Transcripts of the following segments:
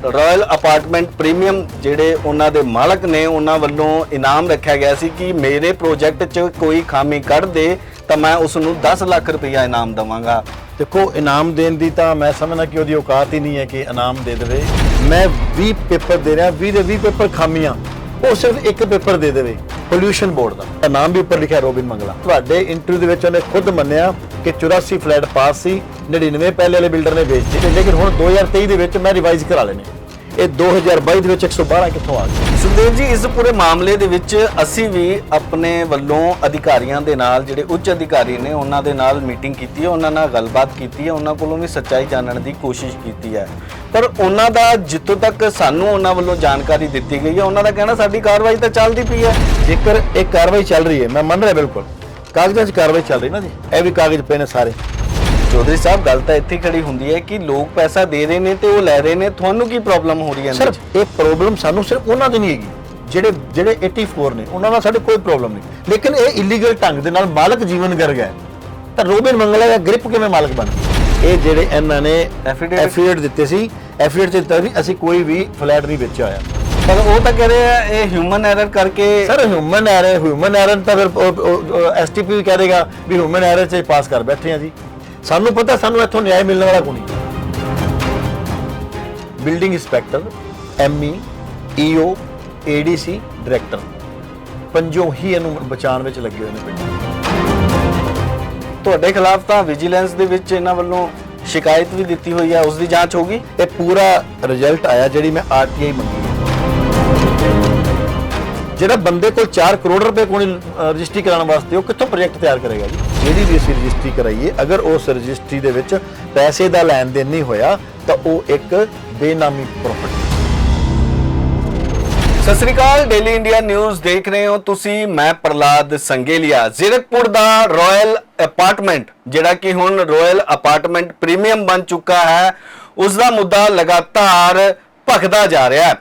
Royal apartment premium ਜਿਹੜੇ ਉਹਨਾਂ ਦੇ ਮਾਲਕ ਨੇ, ਉਹਨਾਂ ਵੱਲੋਂ ਇਨਾਮ ਰੱਖਿਆ ਗਿਆ ਸੀ ਕਿ ਮੇਰੇ ਪ੍ਰੋਜੈਕਟ 'ਚ ਕੋਈ ਖਾਮੀ ਕੱਢ ਦੇ ਤਾਂ ਮੈਂ ਉਸ ਨੂੰ 10 ਲੱਖ ਰੁਪਇਆ ਇਨਾਮ ਦਵਾਂਗਾ। ਦੇਖੋ, ਇਨਾਮ ਦੇਣ ਦੀ ਤਾਂ ਮੈਂ ਸਮਝਣਾ ਕਿ ਉਹਦੀ ਔਕਾਤ ਹੀ ਨਹੀਂ ਹੈ ਕਿ ਇਨਾਮ ਦੇ ਦੇਵੇ। ਮੈਂ 20 ਪੇਪਰ ਦੇ ਰਿਹਾ 20 ਦੇ 20 ਪੇਪਰ ਖਾਮੀਆਂ ਉਹ ਸਿਰਫ ਇੱਕ ਪੇਪਰ ਦੇ ਦੇਵੇ ਪੋਲਿਊਸ਼ਨ ਬੋਰਡ ਦਾ। ਨਾਮ ਵੀ ਉੱਪਰ ਲਿਖਿਆ ਰੋਬਿਨ ਮੰਗਲਾ। ਤੁਹਾਡੇ ਇੰਟਰਵਿਊ ਦੇ ਵਿੱਚ ਉਹਨੇ ਖੁਦ ਮੰਨਿਆ ਕਿ 84 ਫਲੈਟ ਪਾਸ ਸੀ 99 ਪਹਿਲੇ ਵਾਲੇ ਬਿਲਡਰ ਨੇ ਵੇਚਤੇ ਲੇਕਿਨ ਹੁਣ 2023 ਦੇ ਵਿੱਚ ਮੈਂ ਰਿਵਾਈਜ਼ ਕਰਾ ਲੈਣੇ ਇਹ 2022 ਦੇ ਵਿੱਚ 112 ਕਿੱਥੋਂ ਆ ਗਏ ਸੁਖਦੇਵ ਜੀ ਇਸ ਪੂਰੇ ਮਾਮਲੇ ਦੇ ਵਿੱਚ ਅਸੀਂ ਵੀ ਆਪਣੇ ਵੱਲੋਂ ਅਧਿਕਾਰੀਆਂ ਦੇ ਨਾਲ ਜਿਹੜੇ ਉੱਚ ਅਧਿਕਾਰੀ ਨੇ ਉਹਨਾਂ ਦੇ ਨਾਲ ਮੀਟਿੰਗ ਕੀਤੀ ਹੈ ਉਹਨਾਂ ਨਾਲ ਗੱਲਬਾਤ ਕੀਤੀ ਹੈ ਉਹਨਾਂ ਕੋਲੋਂ ਵੀ ਸੱਚਾਈ ਜਾਣਨ ਦੀ ਕੋਸ਼ਿਸ਼ ਕੀਤੀ ਹੈ। ਪਰ ਉਹਨਾਂ ਦਾ ਜਿੱਥੋਂ ਤੱਕ ਸਾਨੂੰ ਉਹਨਾਂ ਵੱਲੋਂ ਜਾਣਕਾਰੀ ਦਿੱਤੀ ਗਈ ਹੈ ਉਹਨਾਂ ਦਾ ਕਹਿਣਾ ਸਾਡੀ ਕਾਰਵਾਈ ਤਾਂ ਚੱਲਦੀ ਪਈ ਹੈ। ਜੇਕਰ ਇਹ ਕਾਰਵਾਈ ਚੱਲ ਰਹੀ ਹੈ ਮੈਂ ਮੰਨ ਰਿਹਾ ਬਿਲਕੁਲ। ਕਾਗਜ਼ਾਂ 'ਚ ਕਾਰਵਾਈ ਚੱਲ ਰਹੀ ਨਾ ਜੀ? ਇਹ ਵੀ ਕਾਗਜ਼ ਪਏ ਨੇ ਸਾਰੇ। ਚੌਧਰੀ ਸਾਹਿਬ ਗੱਲ ਤਾਂ ਇੱਥੇ ਖੜੀ ਹੁੰਦੀ ਹੈ ਕਿ ਲੋਕ ਪੈਸਾ ਦੇ ਰਹੇ ਨੇ ਤੇ ਉਹ ਲੈ ਰਹੇ ਨੇ। ਤੁਹਾਨੂੰ ਕੀ ਪ੍ਰੋਬਲਮ ਹੋ ਰਹੀ ਹੈ ਸਰ? ਇਹ ਪ੍ਰੋਬਲਮ ਸਾਨੂੰ ਸਿਰਫ ਉਹਨਾਂ ਦੀ ਨਹੀਂ ਹੈਗੀ। ਜਿਹੜੇ ਜਿਹੜੇ 84 ਨੇ ਉਹਨਾਂ ਨਾਲ ਸਾਡੇ ਕੋਈ ਪ੍ਰੋਬਲਮ ਨਹੀਂ। ਲੇਕਿਨ ਇਹ ਇਲੀਗਲ ਢੰਗ ਦੇ ਨਾਲ ਮਾਲਕ ਜੀਵਨ ਕਰ ਗਿਆ। ਤਾਂ ਰੋਬਿਨ ਮੰਗਲਾ ਦਾ ਗ੍ਰਿਪ ਕਿਵੇਂ ਮਾਲਕ ਬਣ ਇਹ ਜਿਹੜੇ ਇਹਨਾਂ ਨੇ ਐਫੀਡੇਟ ਦਿੱਤੇ ਸੀ ਐਫੀਡੇਟ ਚ ਦਿੱਤਾ ਵੀ ਅਸੀਂ ਕੋਈ ਵੀ ਫਲੈਟ ਨਹੀਂ ਵੇਚਿਆ ਹੋਇਆ। ਪਰ ਉਹ ਤਾਂ ਕਹਿ ਰਹੇ ਆ ਇਹ ਹਿਊਮਨ ਐਰਰ ਕਰਕੇ sir human error human error ਤਾਂ ਫਿਰ ਐਸਟੀਪੀ ਵੀ ਕਹਿ ਦੇਗਾ ਵੀ ਹਿਊਮਨ ਐਰਰ ਚ ਪਾਸ ਕਰ ਬੈਠੇ ਆ ਜੀ। ਸਾਨੂੰ ਪਤਾ ਸਾਨੂੰ ਇੱਥੋਂ ਨਿਆਂ ਮਿਲਣ ਵਾਲਾ ਕੋਈ ਨਹੀਂ building inspector ME EO ADC director ਪੰਜੋਂ ਹੀ ਇਹਨੂੰ ਬਚਾਉਣ ਵਿੱਚ ਲੱਗੇ ਹੋਏ ਨੇ ਪਿੰਡ। ਤੁਹਾਡੇ ਖਿਲਾਫ ਤਾਂ ਵਿਜੀਲੈਂਸ ਦੇ ਵਿੱਚ ਇਹਨਾਂ ਵੱਲੋਂ ਸ਼ਿਕਾਇਤ ਵੀ ਦਿੱਤੀ ਹੋਈ ਹੈ ਉਸ ਦੀ ਜਾਂਚ ਹੋਗੀ ਇਹ ਪੂਰਾ ਰਿਜ਼ਲਟ ਆਇਆ ਜਿਹੜੀ ਮੈਂ ਆਰਟੀਆਈ ਮੰਗੀ। ਜਿਹੜਾ ਬੰਦੇ ਕੋਲ 4 ਕਰੋੜ ਰੁਪਏ ਕੋਲ ਰਜਿਸਟਰੀ ਕਰਾਉਣ ਵਾਸਤੇ ਉਹ ਕਿੱਥੋਂ ਪ੍ਰੋਜੈਕਟ ਤਿਆਰ ਕਰੇਗਾ ਜੀ? ਜਿਹੜੀ ਵੀ ਅਸੀਂ ਰਜਿਸਟਰੀ ਕਰਾਈਏ, ਅਗਰ ਉਸ ਰਜਿਸਟਰੀ ਦੇ ਵਿੱਚ ਪੈਸੇ ਦਾ ਲੈਣ ਦੇਣ ਨਹੀਂ ਹੋਇਆ, ਤਾਂ ਉਹ ਇੱਕ ਬੇਨਾਮੀ ਪ੍ਰਾਪਰਟੀ ਸਤਿ ਸ੍ਰੀ ਅਕਾਲ ਡੇਲੀ ਇੰਡੀਆ ਨਿਊਜ਼ ਦੇਖ ਰਹੇ ਹੋ ਤੁਸੀਂ, ਮੈਂ ਪ੍ਰਲਾਦ ਸੰਗੇਲੀਆ। ਜ਼ੀਰਕਪੁਰ ਦਾ ਰਾਇਲ ਅਪਾਰਟਮੈਂਟ ਜਿਹੜਾ ਕਿ ਹੁਣ ਰਾਇਲ ਅਪਾਰਟਮੈਂਟ ਪ੍ਰੀਮੀਅਮ ਬਣ ਚੁੱਕਾ ਹੈ, ਉਸ ਦਾ ਮੁੱਦਾ ਲਗਾਤਾਰ ਭਖਦਾ ਜਾ ਰਿਹਾ ਹੈ।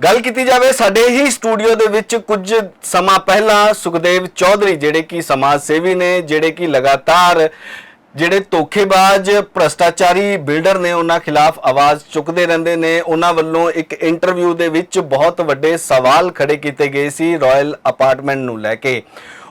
ਗੱਲ ਕੀਤੀ ਜਾਵੇ ਸਾਡੇ ਹੀ ਸਟੂਡੀਓ ਦੇ ਵਿੱਚ ਕੁਝ ਸਮਾਂ ਪਹਿਲਾਂ ਸੁਖਦੇਵ ਚੌਧਰੀ, ਜਿਹੜੇ ਕਿ ਸਮਾਜ ਸੇਵੀ ਨੇ, ਜਿਹੜੇ ਕਿ ਲਗਾਤਾਰ ਜਿਹੜੇ ਧੋਖੇਬਾਜ਼, ਭ੍ਰਸ਼ਟਾਚਾਰੀ ਬਿਲਡਰ ਨੇ, ਉਹਨਾਂ ਖਿਲਾਫ ਆਵਾਜ਼ ਚੁੱਕਦੇ ਰਹਿੰਦੇ ਨੇ। ਉਹਨਾਂ ਵੱਲੋਂ ਇੱਕ ਇੰਟਰਵਿਊ ਦੇ ਵਿੱਚ ਬਹੁਤ ਵੱਡੇ ਸਵਾਲ ਖੜੇ ਕੀਤੇ ਗਏ ਸੀ ਰਾਇਲ ਅਪਾਰਟਮੈਂਟ ਨੂੰ ਲੈ ਕੇ।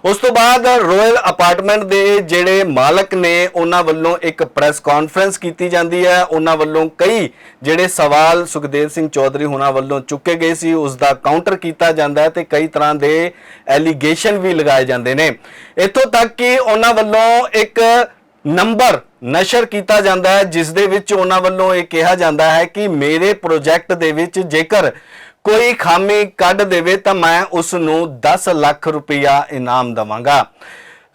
ਉਸ ਤੋਂ ਬਾਅਦ ਰਾਇਲ ਅਪਾਰਟਮੈਂਟ ਦੇ ਜਿਹੜੇ ਮਾਲਕ ਨੇ, ਉਹਨਾਂ ਵੱਲੋਂ ਇੱਕ ਪ੍ਰੈਸ ਕਾਨਫਰੰਸ ਕੀਤੀ ਜਾਂਦੀ ਹੈ। ਉਹਨਾਂ ਵੱਲੋਂ ਕਈ ਜਿਹੜੇ ਸਵਾਲ ਸੁਖਦੇਵ ਸਿੰਘ ਚੌਧਰੀ ਹੁਣਾਂ ਵੱਲੋਂ ਚੁੱਕੇ ਗਏ ਸੀ, ਉਸ ਦਾ ਕਾਊਂਟਰ ਕੀਤਾ ਜਾਂਦਾ ਹੈ ਤੇ ਕਈ ਤਰ੍ਹਾਂ ਦੇ ਐਲੀਗੇਸ਼ਨ ਵੀ ਲਗਾਏ ਜਾਂਦੇ ਨੇ। ਇੱਥੋਂ ਤੱਕ ਕਿ ਉਹਨਾਂ ਵੱਲੋਂ ਇੱਕ ਨੰਬਰ ਨਸ਼ਰ ਕੀਤਾ ਜਾਂਦਾ ਹੈ, ਜਿਸ ਦੇ ਵਿੱਚ ਉਹਨਾਂ ਵੱਲੋਂ ਇਹ ਕਿਹਾ ਜਾਂਦਾ ਹੈ ਕਿ ਮੇਰੇ ਪ੍ਰੋਜੈਕਟ ਦੇ ਵਿੱਚ ਜੇਕਰ ਕੋਈ ਖਾਮੀ ਕੱਢ ਦੇਵੇ ਤਾਂ ਮੈਂ ਉਸ ਨੂੰ 10 ਲੱਖ ਰੁਪਇਆ ਇਨਾਮ ਦਵਾਂਗਾ।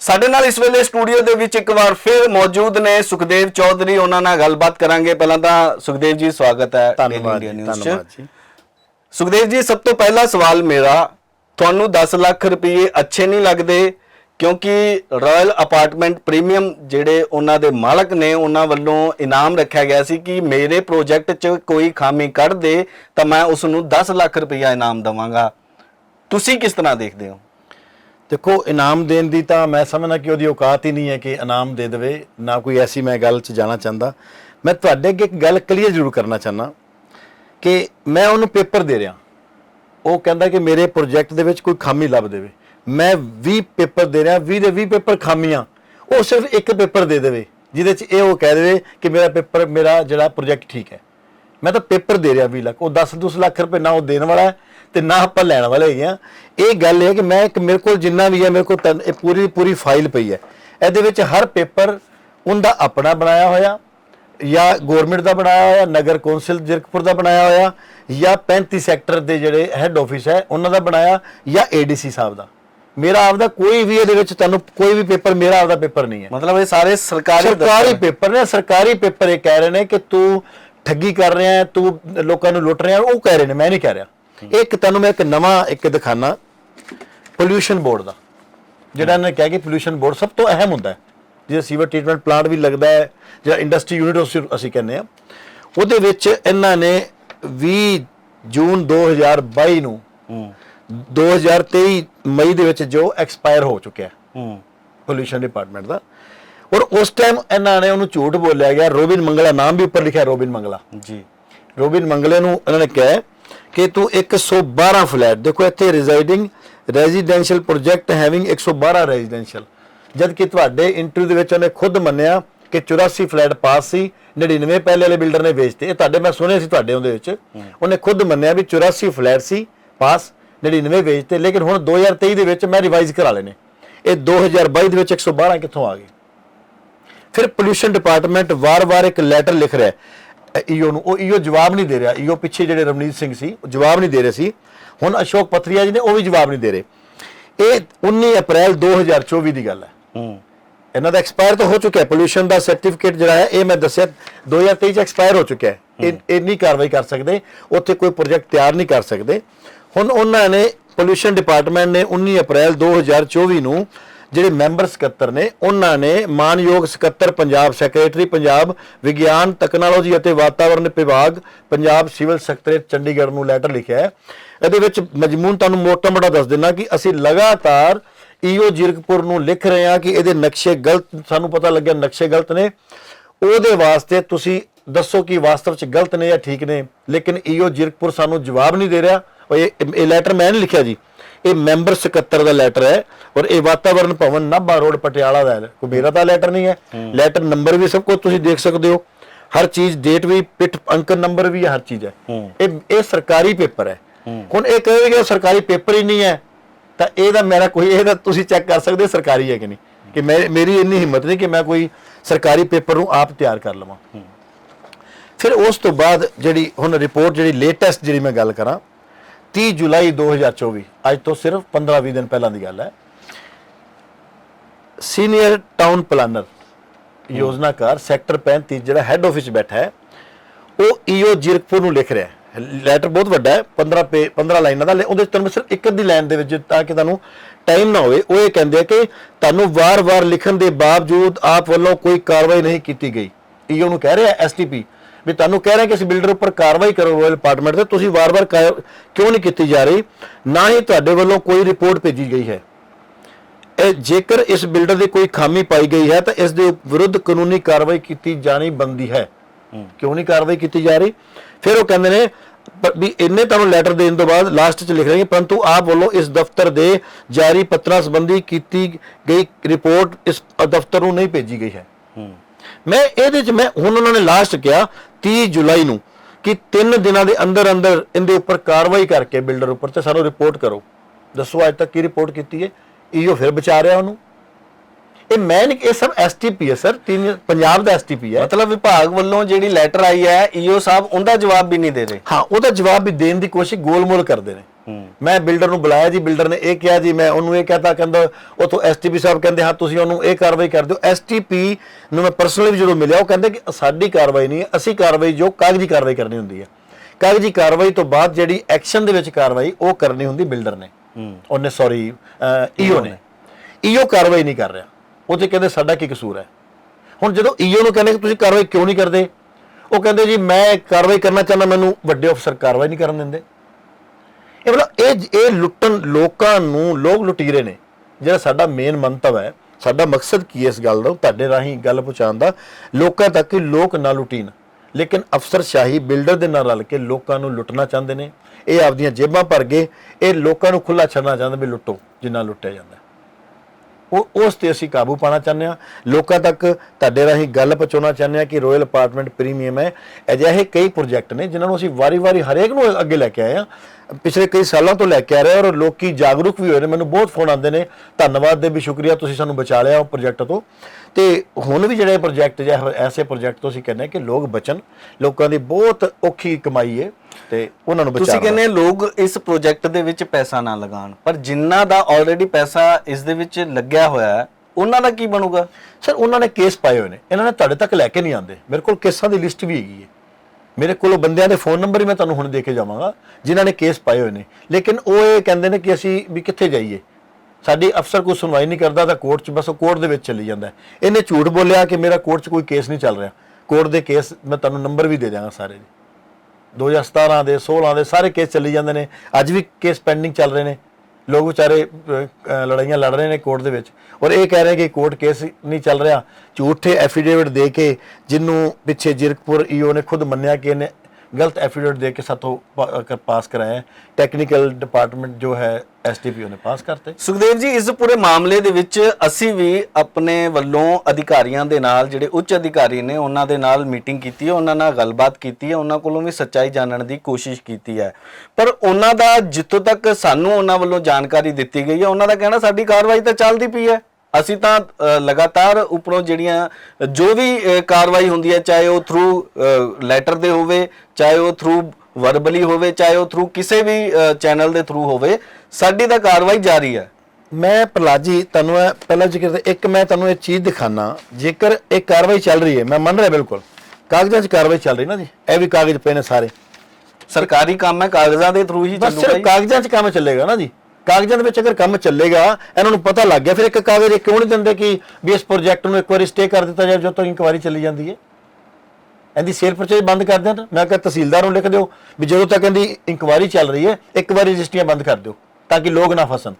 ਸਾਡੇ ਨਾਲ ਇਸ ਵੇਲੇ ਸਟੂਡੀਓ ਦੇ ਵਿੱਚ ਇੱਕ ਵਾਰ ਫਿਰ ਮੌਜੂਦ ਨੇ ਸੁਖਦੇਵ ਚੌਧਰੀ ਉਹਨਾਂ ਨਾਲ ਗੱਲਬਾਤ ਕਰਾਂਗੇ। ਪਹਿਲਾਂ ਤਾਂ ਸੁਖਦੇਵ ਜੀ ਸਵਾਗਤ ਹੈ ਧੰਨਵਾਦ। ਧੰਨਵਾਦ ਜੀ। ਸੁਖਦੇਵ ਜੀ ਸਭ ਤੋਂ ਪਹਿਲਾ ਸਵਾਲ ਮੇਰਾ ਤੁਹਾਨੂੰ 10 ਲੱਖ ਰੁਪਏ ਅੱਛੇ ਨਹੀਂ ਲੱਗਦੇ ਕਿਉਂਕਿ ਰਾਇਲ ਅਪਾਰਟਮੈਂਟ ਪ੍ਰੀਮੀਅਮ ਜਿਹੜੇ ਉਹਨਾਂ ਦੇ ਮਾਲਕ ਨੇ, ਉਹਨਾਂ ਵੱਲੋਂ ਇਨਾਮ ਰੱਖਿਆ ਗਿਆ ਸੀ ਕਿ ਮੇਰੇ ਪ੍ਰੋਜੈਕਟ 'ਚ ਕੋਈ ਖਾਮੀ ਕੱਢ ਦੇ, ਤਾਂ ਮੈਂ ਉਸ ਨੂੰ 10 ਲੱਖ ਰੁਪਇਆ ਇਨਾਮ ਦਵਾਂਗਾ। ਤੁਸੀਂ ਕਿਸ ਤਰ੍ਹਾਂ ਦੇਖਦੇ ਹੋ? ਦੇਖੋ, ਇਨਾਮ ਦੇਣ ਦੀ ਤਾਂ ਮੈਂ ਸਮਝਣਾ ਕਿ ਉਹਦੀ ਔਕਾਤ ਹੀ ਨਹੀਂ ਹੈ ਕਿ ਇਨਾਮ ਦੇ ਦੇਵੇ। ਨਾ ਕੋਈ ਐਸੀ ਮੈਂ ਗੱਲ 'ਚ ਜਾਣਾ ਚਾਹੁੰਦਾ। ਮੈਂ ਤੁਹਾਡੇ ਅੱਗੇ ਇੱਕ ਗੱਲ ਕਲੀਅਰ ਜ਼ਰੂਰ ਕਰਨਾ ਚਾਹੁੰਦਾ ਕਿ ਮੈਂ ਉਹਨੂੰ ਪੇਪਰ ਦੇ ਰਿਹਾ। ਉਹ ਕਹਿੰਦਾ ਕਿ ਮੇਰੇ ਪ੍ਰੋਜੈਕਟ ਦੇ ਵਿੱਚ ਕੋਈ ਖਾਮੀ ਲੱਭ ਦੇਵੇ। ਮੈਂ 20 ਪੇਪਰ ਦੇ ਰਿਹਾ 20 ਦੇ 20 ਪੇਪਰ ਖਾਮੀਆਂ। ਉਹ ਸਿਰਫ ਇੱਕ ਪੇਪਰ ਦੇ ਦੇਵੇ, ਜਿਹਦੇ 'ਚ ਇਹ ਉਹ ਕਹਿ ਦੇਵੇ ਕਿ ਮੇਰਾ ਪੇਪਰ, ਮੇਰਾ ਜਿਹੜਾ ਪ੍ਰੋਜੈਕਟ ਠੀਕ ਹੈ। ਮੈਂ ਤਾਂ ਪੇਪਰ ਦੇ ਰਿਹਾ 20 ਲੱਖ। ਉਹ 10-10 ਲੱਖ ਰੁਪਏ ਨਾ ਉਹ ਦੇਣ ਵਾਲਾ ਹੈ ਤੇ ਨਾ ਆਪਾਂ ਲੈਣ ਵਾਲੇ ਹੈਗੇ ਆ ਇਹ ਗੱਲ ਇਹ ਹੈ ਕਿ ਮੈਂ ਇੱਕ ਮੇਰੇ ਕੋਲ ਜਿੰਨਾ ਵੀ ਹੈ, ਮੇਰੇ ਕੋਲ ਇਹ ਪੂਰੀ ਪੂਰੀ ਫਾਈਲ ਪਈ ਹੈ। ਇਹਦੇ ਵਿੱਚ ਹਰ ਪੇਪਰ ਉਹਦਾ ਆਪਣਾ ਬਣਾਇਆ ਹੋਇਆ, ਜਾਂ ਗਵਰਨਮੈਂਟ ਦਾ ਬਣਾਇਆ ਹੋਇਆ, ਨਗਰ ਕੌਂਸਲ ਜਿਰਕਪੁਰ ਦਾ ਬਣਾਇਆ ਹੋਇਆ, ਜਾਂ 35 ਸੈਕਟਰ ਦੇ ਜਿਹੜੇ ਹੈੱਡ ਆਫਿਸ ਹੈ, ਉਹਨਾਂ ਦਾ ਬਣਾਇਆ, ਜਾਂ ਏਡੀਸੀ ਸਾਹਿਬ ਦਾ। ਮੇਰਾ ਆਪਦਾ ਕੋਈ ਵੀ ਇਹਦੇ ਵਿੱਚ ਤੁਹਾਨੂੰ ਕੋਈ ਵੀ ਪੇਪਰ ਮੇਰਾ ਆਪਦਾ ਪੇਪਰ ਨਹੀਂ ਹੈ। ਮਤਲਬ ਇਹ ਸਾਰੇ ਸਰਕਾਰੀ ਸਰਕਾਰੀ ਪੇਪਰ ਨੇ ਸਰਕਾਰੀ ਪੇਪਰ ਇਹ ਕਹਿ ਰਹੇ ਨੇ ਕਿ ਤੂੰ ਠੱਗੀ ਕਰ ਰਿਹਾ ਹੈ ਤੂੰ ਲੋਕਾਂ ਨੂੰ ਲੁੱਟ ਰਿਹਾ ਉਹ ਕਹਿ ਰਹੇ ਨੇ ਮੈਂ ਨਹੀਂ ਕਹਿ ਰਿਹਾ। ਇੱਕ ਤੁਹਾਨੂੰ ਮੈਂ ਇੱਕ ਨਵਾਂ ਇੱਕ ਦਿਖਾਣਾ ਪੋਲਿਊਸ਼ਨ ਬੋਰਡ ਦਾ। ਜਿਹੜਾ ਇਹਨੇ ਕਿਹਾ ਕਿ ਪੋਲਿਊਸ਼ਨ ਬੋਰਡ ਸਭ ਤੋਂ ਅਹਿਮ ਹੁੰਦਾ ਹੈ। ਜਿਹੜਾ ਸੀਵਰ ਟ੍ਰੀਟਮੈਂਟ ਪਲਾਂਟ ਵੀ ਲੱਗਦਾ ਹੈ ਜਿਹੜਾ ਇੰਡਸਟਰੀ ਯੂਨਿਟ ਅਸੀਂ ਕਹਿੰਦੇ ਆ ਉਹਦੇ ਵਿੱਚ ਇਹਨਾਂ ਨੇ 20 ਜੂਨ 2022 ਨੂੰ ਹੂੰ। 2023 ਮਈ ਦੇ ਵਿੱਚ ਜੋ ਐਕਸਪਾਇਰ ਹੋ ਚੁੱਕਿਆ ਹੈ ਪੋਲਿਊਸ਼ਨ ਡਿਪਾਰਟਮੈਂਟ ਦਾ। ਔਰ ਉਸ ਟਾਈਮ ਇਹਨਾਂ ਨੇ ਉਹਨੂੰ ਝੂਠ ਬੋਲਿਆ ਗਿਆ। ਰੋਬਿਨ ਮੰਗਲਾ ਨਾਮ ਵੀ ਉੱਪਰ ਲਿਖਿਆ ਰੋਬਿਨ ਮੰਗਲਾ। ਜੀ। ਰੋਬਿਨ ਮੰਗਲੇ ਨੂੰ ਉਹਨਾਂ ਨੇ ਕਿਹਾ ਕਿ ਤੂੰ 112 ਫਲੈਟ ਦੇਖੋ ਇੱਥੇ residing residential project having 112 residential ਜਦ ਕਿ ਤੁਹਾਡੇ ਇੰਟਰਵਿਊ ਦੇ ਵਿੱਚ ਉਹਨੇ ਖੁਦ ਮੰਨਿਆ ਕਿ 84 ਫਲੈਟ ਪਾਸ ਸੀ 99 ਪਹਿਲੇ ਵਾਲੇ ਬਿਲਡਰ ਨੇ ਵੇਚਤੇ। ਇਹ ਤੁਹਾਡੇ ਮੈਂ ਸੁਣਿਆ ਸੀ ਤੁਹਾਡੇ ਉਹਦੇ ਵਿੱਚ। ਉਹਨੇ ਖੁਦ ਮੰਨਿਆ ਵੀ 84 ਫਲੈਟ ਸੀ ਪਾਸ। 99 ਵੇਚਤੇ ਲੇਕਿਨ ਹੁਣ 2023 ਦੇ ਵਿੱਚ ਮੈਂ ਰਿਵਾਈਜ਼ ਕਰਾ ਲੈਨੇ। ਇਹ 2022 ਦੇ ਵਿੱਚ 112 ਕਿੱਥੋਂ ਆ ਗਏ? ਫਿਰ ਪੋਲੂਸ਼ਨ ਡਿਪਾਰਟਮੈਂਟ ਵਾਰ-ਵਾਰ ਇੱਕ ਲੈਟਰ ਲਿਖ ਰਿਹਾ ਹੈ। ਈਓ ਨੂੰ ਉਹ ਈਓ ਜਵਾਬ ਨਹੀਂ ਦੇ ਰਿਹਾ। ਈਓ ਪਿੱਛੇ ਜਿਹੜੇ ਰਵਨੀਤ ਸਿੰਘ ਸੀ ਉਹ ਜਵਾਬ ਨਹੀਂ ਦੇ ਰਹੇ ਸੀ। ਹੁਣ ਅਸ਼ੋਕ ਪਥਰੀਆ ਜੀ ਨੇ ਉਹ ਵੀ ਜਵਾਬ ਨਹੀਂ ਦੇ ਰਹੇ। ਇਹ 19 ਅਪ੍ਰੈਲ 2024 ਦੀ ਗੱਲ ਹੈ। ਹੂੰ। ਇਹਨਾਂ ਦਾ ਐਕਸਪਾਇਰ ਤਾਂ ਹੋ ਚੁੱਕਿਆ। ਹੈ ਪੋਲੂਸ਼ਨ ਦਾ ਸਰਟੀਫਿਕੇਟ ਜਿਹੜਾ ਹੈ ਇਹ ਮੈਂ ਦੱਸਿਆ 2023 ਚ ਐਕਸਪਾਇਰ ਹੋ ਚੁੱਕਿਆ ਹੈ। ਇਹ ਇੰਨੀ ਕਾਰਵਾਈ ਕਰ ਸਕਦੇ ਉੱਥੇ ਕੋਈ ਪ੍ਰੋਜੈਕਟ ਤਿਆਰ ਨਹੀਂ ਕਰ ਸਕਦੇ। ਹੁਣ ਉਹਨਾਂ ਨੇ ਪੋਲੂਸ਼ਨ ਡਿਪਾਰਟਮੈਂਟ ਨੇ 19 ਅਪ੍ਰੈਲ 2024 ਨੂੰ ਜਿਹੜੇ ਮੈਂਬਰ ਸਕੱਤਰ ਨੇ, ਉਹਨਾਂ ਨੇ ਮਾਨਯੋਗ ਸਕੱਤਰ ਪੰਜਾਬ ਸੈਕਟਰੀ ਪੰਜਾਬ ਵਿਗਿਆਨ ਟੈਕਨੋਲੋਜੀ ਅਤੇ ਵਾਤਾਵਰਣ ਵਿਭਾਗ, ਪੰਜਾਬ ਸਿਵਲ ਸੈਕਟਰੀਏਟ ਚੰਡੀਗੜ੍ਹ ਨੂੰ ਲੈਟਰ ਲਿਖਿਆ ਹੈ। ਇਹਦੇ ਵਿੱਚ ਮਜਮੂਨ ਤੁਹਾਨੂੰ ਮੋਟਾ-ਮੋਟਾ ਦੱਸ ਦਿੰਨਾ ਕਿ ਅਸੀਂ ਲਗਾਤਾਰ ਈਓ ਜਿਰਕਪੁਰ ਨੂੰ ਲਿਖ ਰਹੇ ਹਾਂ ਕਿ ਇਹਦੇ ਨਕਸ਼ੇ ਗਲਤ, ਸਾਨੂੰ ਪਤਾ ਲੱਗਿਆ ਨਕਸ਼ੇ ਗਲਤ ਨੇ। ਉਹਦੇ ਵਾਸਤੇ ਤੁਸੀਂ ਦੱਸੋ ਕਿ ਵਾਸਤਵ ਚ ਗਲਤ ਨੇ ਜਾਂ ਠੀਕ ਨੇ, ਲੇਕਿਨ ਈਓ ਜਿਰਕਪੁਰ ਸਾਨੂੰ ਜਵਾਬ ਨਹੀਂ ਦੇ ਰਿਹਾ। ਇਹ ਇਹ ਲੈਟਰ ਮੈਂ ਨਹੀਂ ਲਿਖਿਆ ਜੀ। ਇਹ ਮੈਂਬਰ ਸਕੱਤਰ ਦਾ ਲੈਟਰ ਹੈ ਔਰ ਇਹ ਵਾਤਾਵਰਣ ਭਵਨ ਨਾਭਾ ਰੋਡ ਪਟਿਆਲਾ ਦਾ ਹੈ। ਕੋਈ ਮੇਰਾ ਤਾਂ ਲੈਟਰ ਨਹੀਂ ਹੈ। ਲੈਟਰ ਨੰਬਰ ਵੀ ਸਭ ਕੁਝ ਤੁਸੀਂ ਦੇਖ ਸਕਦੇ ਹੋ। ਹਰ ਚੀਜ਼ ਡੇਟ ਵੀ ਪਿੱਠ ਅੰਕ ਨੰਬਰ ਵੀ ਹਰ ਚੀਜ਼ ਹੈ। ਇਹ ਇਹ ਸਰਕਾਰੀ ਪੇਪਰ ਹੈ। ਹੁਣ ਇਹ ਕਹੇਗਾ ਕਿ ਸਰਕਾਰੀ ਪੇਪਰ ਹੀ ਨਹੀਂ ਹੈ ਤਾਂ ਇਹਦਾ ਮੇਰਾ ਕੋਈ ਇਹਦਾ ਤੁਸੀਂ ਚੈੱਕ ਕਰ ਸਕਦੇ ਸਰਕਾਰੀ ਹੈ ਕਿ ਨਹੀਂ। ਕਿ ਮੈਂ ਮੇਰੀ ਇੰਨੀ ਹਿੰਮਤ ਨਹੀਂ ਕਿ ਮੈਂ ਕੋਈ ਸਰਕਾਰੀ ਪੇਪਰ ਨੂੰ ਆਪ ਤਿਆਰ ਕਰ ਲਵਾਂ। ਫਿਰ ਉਸ ਤੋਂ ਬਾਅਦ ਜਿਹੜੀ ਹੁਣ ਰਿਪੋਰਟ ਜਿਹੜੀ ਲੇਟੈਸਟ ਜਿਹੜੀ ਮੈਂ ਗੱਲ ਕਰਾਂ 30 ਜੁਲਾਈ 2024 ਅੱਜ ਤੋਂ ਸਿਰਫ 15-20 ਦਿਨ ਪਹਿਲਾਂ ਦੀ ਗੱਲ ਹੈ। ਸੀਨੀਅਰ ਟਾਊਨ ਪਲਾਨਰ ਯੋਜਨਾਕਾਰ ਸੈਕਟਰ 35 ਜਿਹੜਾ ਹੈੱਡ ਆਫਿਸ ਬੈਠਾ ਹੈ, ਉਹ ਈਓ ਜਿਰਕਪੁਰ ਨੂੰ ਲਿਖ ਰਿਹਾ ਹੈ। ਲੈਟਰ ਬਹੁਤ ਵੱਡਾ ਹੈ 15 ਪੇ 15 ਲਾਈਨਾਂ ਦਾ। ਉਹਦੇ ਚ ਤੁਹਾਨੂੰ ਸਿਰਫ ਇੱਕ ਅੱਧੀ ਲਾਈਨ ਦੇ ਵਿੱਚ ਤਾਂ ਕਿ ਤੁਹਾਨੂੰ ਟਾਈਮ ਨਾ ਹੋਵੇ, ਉਹ ਇਹ ਕਹਿੰਦੇ ਆ ਕਿ ਤੁਹਾਨੂੰ ਵਾਰ-ਵਾਰ ਲਿਖਣ ਦੇ ਬਾਵਜੂਦ ਆਪ ਵੱਲੋਂ ਕੋਈ ਕਾਰਵਾਈ ਨਹੀਂ ਕੀਤੀ ਗਈ। ਈਓ ਨੂੰ ਕਹਿ ਰਿਹਾ ਐਸਟੀਪੀ ਵੀ ਤੁਹਾਨੂੰ ਕਹਿ ਰਿਹਾ ਕਿ ਇਸ ਬਿਲਡਰ ਉੱਪਰ ਕਾਰਵਾਈ ਕਰੋ ਰੋਇਲ ਡਿਪਾਰਟਮੈਂਟ ਤੇ। ਤੁਸੀਂ ਵਾਰ-ਵਾਰ ਕਿਉਂ ਨਹੀਂ ਕੀਤੀ ਜਾ ਰਹੀ? ਨਾ ਹੀ ਤੁਹਾਡੇ ਵੱਲੋਂ ਕੋਈ ਰਿਪੋਰਟ ਭੇਜੀ ਗਈ ਹੈ। ਇਹ ਜੇਕਰ ਇਸ ਬਿਲਡਰ ਦੀ ਕੋਈ ਖਾਮੀ ਪਾਈ ਗਈ ਹੈ ਤਾਂ ਇਸ ਦੇ ਵਿਰੁੱਧ ਕਾਨੂੰਨੀ ਕਾਰਵਾਈ ਕੀਤੀ ਜਾਣੀ ਬੰਦੀ ਹੈ। ਕਿਉਂ ਨਹੀਂ ਕਾਰਵਾਈ ਕੀਤੀ ਜਾ ਰਹੀ? ਫਿਰ ਉਹ ਕਹਿੰਦੇ ਨੇ ਵੀ ਇੰਨੇ ਤੁਹਾਨੂੰ ਲੈਟਰ ਦੇਣ ਤੋਂ ਬਾਅਦ ਲਾਸਟ 'ਚ ਲਿਖ ਰਹੇ ਪਰੰਤੂ ਆਪ ਵੱਲੋਂ ਇਸ ਦਫ਼ਤਰ ਦੇ ਜਾਰੀ ਪੱਤਰਾਂ ਸੰਬੰਧੀ ਕੀਤੀ ਗਈ ਰਿਪੋਰਟ ਇਸ ਦਫ਼ਤਰ ਨੂੰ ਨਹੀਂ ਭੇਜੀ ਗਈ ਹੈ। ਮੈਂ ਇਹਦੇ 'ਚ ਮੈਂ ਹੁਣ ਉਹਨਾਂ ਨੇ ਲਾਸਟ ਕਿਹਾ 30 ਜੁਲਾਈ ਨੂੰ ਕਿ 3 ਦਿਨਾਂ ਦੇ ਅੰਦਰ ਅੰਦਰ ਇਹਦੇ ਉੱਪਰ ਕਾਰਵਾਈ ਕਰਕੇ ਬਿਲਡਰ ਉੱਪਰ ਤੇ ਸਾਨੂੰ ਰਿਪੋਰਟ ਕਰੋ। ਦੱਸੋ ਅੱਜ ਤੱਕ ਕੀ ਰਿਪੋਰਟ ਕੀਤੀ ਹੈ? ਈਓ ਫਿਰ ਬਚਾ ਰਿਹਾ ਉਹਨੂੰ। ਇਹ ਮੈਂ ਨਹੀਂ ਇਹ ਸਭ ਐਸਟੀਪੀ ਹੈ ਸਰ ਤਿੰਨ ਪੰਜਾਬ ਦਾ ਐਸਟੀਪੀ ਹੈ। ਮਤਲਬ ਵਿਭਾਗ ਵੱਲੋਂ ਜਿਹੜੀ ਲੈਟਰ ਆਈ ਹੈ ਈਓ ਸਾਹਿਬ ਉਹਦਾ ਜਵਾਬ ਵੀ ਨਹੀਂ ਦੇ ਰਹੇ। ਹਾਂ ਉਹਦਾ ਜਵਾਬ ਵੀ ਦੇਣ ਦੀ ਕੋਸ਼ਿਸ਼ ਗੋਲਮੋਲ ਕਰਦੇ ਨੇ। ਮੈਂ ਬਿਲਡਰ ਨੂੰ ਬੁਲਾਇਆ ਜੀ ਬਿਲਡਰ ਨੇ ਇਹ ਕਿਹਾ ਜੀ ਮੈਂ ਉਹਨੂੰ ਇਹ ਕਹਤਾ ਕਹਿੰਦਾ ਉਥੋਂ ਐਸਟੀਪੀ ਸਾਹਿਬ ਕਹਿੰਦੇ ਹਾਂ ਤੁਸੀਂ ਉਹਨੂੰ ਇਹ ਕਾਰਵਾਈ ਕਰ ਦਿਓ। ਐਸਟੀਪੀ ਨੂੰ ਮੈਂ ਪਰਸਨਲੀ ਵੀ ਜਦੋਂ ਮਿਲਿਆ ਉਹ ਕਹਿੰਦੇ ਕਿ ਸਾਡੀ ਕਾਰਵਾਈ ਨਹੀਂ ਹੈ ਅਸੀਂ ਕਾਰਵਾਈ ਜੋ ਕਾਗਜ਼ੀ ਕਾਰਵਾਈ ਕਰਨੀ ਹੁੰਦੀ ਹੈ। ਕਾਗਜ਼ੀ ਕਾਰਵਾਈ ਤੋਂ ਬਾਅਦ ਜਿਹੜੀ ਐਕਸ਼ਨ ਦੇ ਵਿੱਚ ਕਾਰਵਾਈ ਉਹ ਕਰਨੀ ਹੁੰਦੀ ਬਿਲਡਰ ਨੇ। ਉਹਨੇ ਸੌਰੀ ਈਓ ਨੇ। ਈਓ ਕਾਰਵਾਈ ਨਹੀਂ ਕਰ ਰਿਹਾ। ਉਹ ਤੇ ਕਹਿੰਦੇ ਸਾਡਾ ਕੀ ਕਸੂਰ ਹੈ? ਹੁਣ ਜਦੋਂ ਈਓ ਨੂੰ ਕਹਿੰਦੇ ਕਿ ਤੁਸੀਂ ਕਾਰਵਾਈ ਕਿਉਂ ਨਹੀਂ ਕਰਦੇ ਉਹ ਕਹਿੰਦੇ ਜੀ ਮੈਂ ਕਾਰਵਾਈ ਕਰਨਾ ਚਾਹੁੰਦਾ ਮੈਨੂੰ ਵੱਡੇ ਅਫਸਰ ਕਾਰਵਾਈ ਨਹੀਂ ਕਰਨ ਦਿੰਦੇ। ਇਹ ਮਤਲਬ ਇਹ ਇਹ ਲੁੱਟਣ ਲੋਕਾਂ ਨੂੰ ਲੋਕ ਲੁਟੀਰੇ ਨੇ, ਜਿਹੜਾ ਸਾਡਾ ਮੇਨ ਮੰਤਵ ਹੈ, ਸਾਡਾ ਮਕਸਦ ਕੀ ਹੈ ਇਸ ਗੱਲ ਦਾ ਤੁਹਾਡੇ ਰਾਹੀਂ ਗੱਲ ਪਹੁੰਚਾਉਣ ਦਾ, ਲੋਕਾਂ ਤੱਕ ਕਿ ਲੋਕ ਨਾ ਲੁਟੀਨ ਲੇਕਿਨ ਅਫਸਰਸ਼ਾਹੀ, ਬਿਲਡਰ ਦੇ ਨਾਲ ਰਲ ਕੇ ਲੋਕਾਂ ਨੂੰ ਲੁੱਟਣਾ ਚਾਹੁੰਦੇ ਨੇ, ਇਹ ਆਪਦੀਆਂ ਜੇਬਾਂ ਭਰ ਗਏ ਇਹ ਲੋਕਾਂ ਨੂੰ ਖੁੱਲਾ ਛੱਡਣਾ ਚਾਹੁੰਦੇ ਵੀ ਲੁੱਟੋ, ਜਿੰਨਾ ਲੁੱਟਿਆ ਜਾਂਦਾ ਉਹ ਉਸ ਤੇ ਅਸੀਂ ਕਾਬੂ ਪਾਣਾ ਚਾਹੁੰਦੇ ਹਾਂ। ਲੋਕਾਂ ਤੱਕ ਤੁਹਾਡੇ ਰਾਹੀਂ ਗੱਲ ਪਹੁੰਚਾਉਣਾ ਚਾਹੁੰਦੇ ਹਾਂ ਕਿ ਰਾਇਲ ਅਪਾਰਟਮੈਂਟ ਪ੍ਰੀਮੀਅਮ ਹੈ। ਅਜਿਹੇ ਕਈ ਪ੍ਰੋਜੈਕਟ ਨੇ ਜਿਨ੍ਹਾਂ ਨੂੰ ਅਸੀਂ ਵਾਰੀ-ਵਾਰੀ ਹਰੇਕ ਨੂੰ ਅੱਗੇ ਲੈ ਕੇ ਆਏ ਹਾਂ। ਪਿਛਲੇ ਕਈ ਸਾਲਾਂ ਤੋਂ ਲੈ ਕੇ ਆ ਰਹੇ ਹਾਂ ਔਰ ਲੋਕੀ ਜਾਗਰੂਕ ਵੀ ਹੋਏ ਨੇ। ਮੈਨੂੰ ਬਹੁਤ ਫੋਨ ਆਉਂਦੇ ਨੇ। ਧੰਨਵਾਦ ਦੇ ਵੀ ਸ਼ੁਕਰੀਆ, ਤੁਸੀਂ ਸਾਨੂੰ ਬਚਾ ਲਿਆ ਉਹ ਪ੍ਰੋਜੈਕਟ ਤੋਂ। ਤੇ ਹੁਣ ਵੀ ਜਿਹੜੇ ਪ੍ਰੋਜੈਕਟ ਜਾਂ ਐਸੇ ਪ੍ਰੋਜੈਕਟ ਤੋਂ ਅਸੀਂ ਕਹਿੰਦੇ ਹਾਂ ਕਿ ਲੋਕ ਬਚਣ। ਲੋਕਾਂ ਦੀ ਬਹੁਤ ਔਖੀ ਕਮਾਈ ਹੈ। ਤੇ ਉਹਨਾਂ ਨੂੰ ਤੁਸੀਂ ਬਚਾਉਣਾ ਕਹਿੰਦੇ ਲੋਕ ਇਸ ਪ੍ਰੋਜੈਕਟ ਦੇ ਵਿੱਚ ਪੈਸਾ ਨਾ ਲਗਾਉਣ ਪਰ ਜਿਨ੍ਹਾਂ ਦਾ ਆਲਰੇਡੀ ਪੈਸਾ ਇਸ ਦੇ ਵਿੱਚ ਲੱਗਿਆ ਹੋਇਆ ਹੈ ਉਹਨਾਂ ਦਾ ਕੀ ਬਣੂਗਾ? ਸਰ ਉਹਨਾਂ ਨੇ ਕੇਸ ਪਾਏ ਹੋਏ ਨੇ। ਇਹਨਾਂ ਨੇ ਤੁਹਾਡੇ ਤੱਕ ਲੈ ਕੇ ਨਹੀਂ ਆਉਂਦੇ। ਮੇਰੇ ਕੋਲ ਕੇਸਾਂ ਦੀ ਲਿਸਟ ਵੀ ਹੈਗੀ ਹੈ। ਮੇਰੇ ਕੋਲ ਉਹ ਬੰਦਿਆਂ ਦੇ ਫੋਨ ਨੰਬਰ ਹੀ ਮੈਂ ਤੁਹਾਨੂੰ ਹੁਣ ਦੇ ਕੇ ਜਾਵਾਂਗਾ ਜਿਨ੍ਹਾਂ ਨੇ ਕੇਸ ਪਾਏ ਹੋਏ ਨੇ। ਲੇਕਿਨ ਉਹ ਇਹ ਕਹਿੰਦੇ ਨੇ ਕਿ ਅਸੀਂ ਵੀ ਕਿੱਥੇ ਜਾਈਏ? ਸਾਡੀ ਅਫਸਰ ਕੋਈ ਸੁਣਵਾਈ ਨਹੀਂ ਕਰਦਾ ਤਾਂ ਕੋਰਟ 'ਚ ਬਸ ਉਹ ਕੋਰਟ ਦੇ ਵਿੱਚ ਚਲੀ ਜਾਂਦਾ। ਇਹਨੇ ਝੂਠ ਬੋਲਿਆ ਕਿ ਮੇਰਾ ਕੋਰਟ 'ਚ ਕੋਈ ਕੇਸ ਨਹੀਂ ਚੱਲ ਰਿਹਾ। ਕੋਰਟ ਦੇ ਕੇਸ ਮੈਂ ਤੁਹਾਨੂੰ ਨੰਬਰ ਵੀ ਦੇ ਦਿਆਂਗਾ ਸਾਰੇ ਦੇ। 2017 ਦੇ 16 ਦੇ ਸਾਰੇ ਕੇਸ ਚੱਲੀ ਜਾਂਦੇ ਨੇ। ਅੱਜ ਵੀ ਕੇਸ ਪੈਂਡਿੰਗ ਚੱਲ ਰਹੇ ਨੇ। ਲੋਕ ਵਿਚਾਰੇ ਲੜਾਈਆਂ ਲੜ ਰਹੇ ਨੇ ਕੋਰਟ ਦੇ ਵਿੱਚ। ਔਰ ਇਹ ਕਹਿ ਰਹੇ ਕਿ ਕੋਰਟ ਕੇਸ ਨਹੀਂ ਚੱਲ ਰਿਹਾ। ਝੂਠੇ ਐਫੀਡੇਵਿਟ ਦੇ ਕੇ ਜਿੰਨੂੰ ਪਿੱਛੇ ਜਿਰਕਪੁਰ ਈਓ ਨੇ ਖੁਦ ਮੰਨਿਆ ਕਿ ਇਹਨੇ ਗਲਤ ਐਫੀਡੇਵਿਟ ਦੇ ਕੇ ਸਾਥੋਂ ਪਾ- ਕਰ- ਪਾਸ ਕਰਾਇਆ ਟੈਕਨੀਕਲ ਡਿਪਾਰਟਮੈਂਟ ਜੋ ਹੈ ਐਸਟੀਪੀਓ ਨੇ ਪਾਸ ਕਰਤੇ। ਸੁਖਦੇਵ ਜੀ, ਇਸ ਪੂਰੇ ਮਾਮਲੇ ਦੇ ਵਿੱਚ ਅਸੀਂ ਵੀ ਆਪਣੇ ਵੱਲੋਂ ਅਧਿਕਾਰੀਆਂ ਦੇ ਨਾਲ, ਜਿਹੜੇ ਉੱਚ ਅਧਿਕਾਰੀ ਨੇ, ਉਹਨਾਂ ਦੇ ਨਾਲ ਮੀਟਿੰਗ ਕੀਤੀ ਹੈ, ਉਹਨਾਂ ਨਾਲ ਗੱਲਬਾਤ ਕੀਤੀ ਹੈ, ਉਹਨਾਂ ਕੋਲੋਂ ਵੀ ਸੱਚਾਈ ਜਾਣਨ ਦੀ ਕੋਸ਼ਿਸ਼ ਕੀਤੀ ਹੈ। ਪਰ ਉਹਨਾਂ ਦਾ ਜਿੱਥੋਂ ਤੱਕ ਸਾਨੂੰ ਉਹਨਾਂ ਵੱਲੋਂ ਜਾਣਕਾਰੀ ਦਿੱਤੀ ਗਈ ਹੈ, ਉਹਨਾਂ ਦਾ ਕਹਿਣਾ ਸਾਡੀ ਕਾਰਵਾਈ ਤਾਂ ਚੱਲਦੀ ਪਈ ਹੈ। ਅਸੀਂ ਤਾਂ ਲਗਾਤਾਰ ਉੱਪਰੋਂ ਜਿਹੜੀਆਂ ਜੋ ਵੀ ਕਾਰਵਾਈ ਹੁੰਦੀ ਹੈ ਚਾਹੇ ਉਹ ਥਰੂ ਲੈਟਰ ਦੇ ਹੋਵੇ ਚਾਹੇ ਉਹ ਥਰੂ ਵਰਬਲੀ ਹੋਵੇ ਚਾਹੇ ਉਹ ਥਰੂ ਕਿਸੇ ਵੀ ਚੈਨਲ ਦੇ ਥਰੂ ਹੋਵੇ ਸਾਡੀ ਤਾਂ ਕਾਰਵਾਈ ਜਾਰੀ ਹੈ। ਮੈਂ ਪ੍ਰਹਲਾਦ ਜੀ ਤੁਹਾਨੂੰ ਪਹਿਲਾਂ ਜ਼ਿਕਰ ਤੇ ਇੱਕ ਮੈਂ ਤੁਹਾਨੂੰ ਇਹ ਚੀਜ਼ ਦਿਖਾਣਾ ਜੇਕਰ ਇਹ ਕਾਰਵਾਈ ਚੱਲ ਰਹੀ ਹੈ ਮੈਂ ਮੰਨ ਰਿਹਾ ਬਿਲਕੁਲ ਕਾਗਜ਼ਾਂ 'ਚ ਕਾਰਵਾਈ ਚੱਲ ਰਹੀ ਨਾ ਜੀ ਇਹ ਵੀ ਕਾਗਜ਼ ਪਏ ਨੇ ਸਾਰੇ। ਸਰਕਾਰੀ ਕੰਮ ਹੈ ਕਾਗਜ਼ਾਂ ਦੇ ਥਰੂ ਹੀ ਬਸ ਚੱਲੂਗਾ ਸਿਰਫ। ਕਾਗਜ਼ਾਂ 'ਚ ਕੰਮ ਚੱਲੇਗਾ ਨਾ ਜੀ। ਕਾਗਜ਼ਾਂ ਦੇ ਵਿੱਚ ਅਗਰ ਕੰਮ ਚੱਲੇਗਾ, ਇਹਨਾਂ ਨੂੰ ਪਤਾ ਲੱਗ ਗਿਆ, ਫਿਰ ਇੱਕ ਕਾਗਜ਼ ਇਹ ਕਿਉਂ ਨਹੀਂ ਦਿੰਦੇ ਕਿ ਵੀ ਇਸ ਪ੍ਰੋਜੈਕਟ ਨੂੰ ਇੱਕ ਵਾਰੀ ਸਟੇ ਕਰ ਦਿੱਤਾ ਜਾਵੇ ਜਦੋਂ ਤੱਕ ਇਨਕੁਆਇਰੀ ਚੱਲੀ ਜਾਂਦੀ ਹੈ? ਇਹਦੀ ਸੇਲ ਪਰਚੇਜ ਬੰਦ ਕਰ ਦੇਣ ਮੈਂ ਕਿਹਾ ਤਹਿਸੀਲਦਾਰ ਨੂੰ ਲਿਖ ਦਿਓ, ਵੀ ਜਦੋਂ ਤੱਕ ਇਹਦੀ ਇਨਕੁਆਇਰੀ ਚੱਲ ਰਹੀ ਹੈ, ਇੱਕ ਵਾਰੀ ਰਜਿਸਟਰੀਆਂ ਬੰਦ ਕਰ ਦਿਓ, ਤਾਂ ਕਿ ਲੋਕ ਨਾ ਫਸਣ।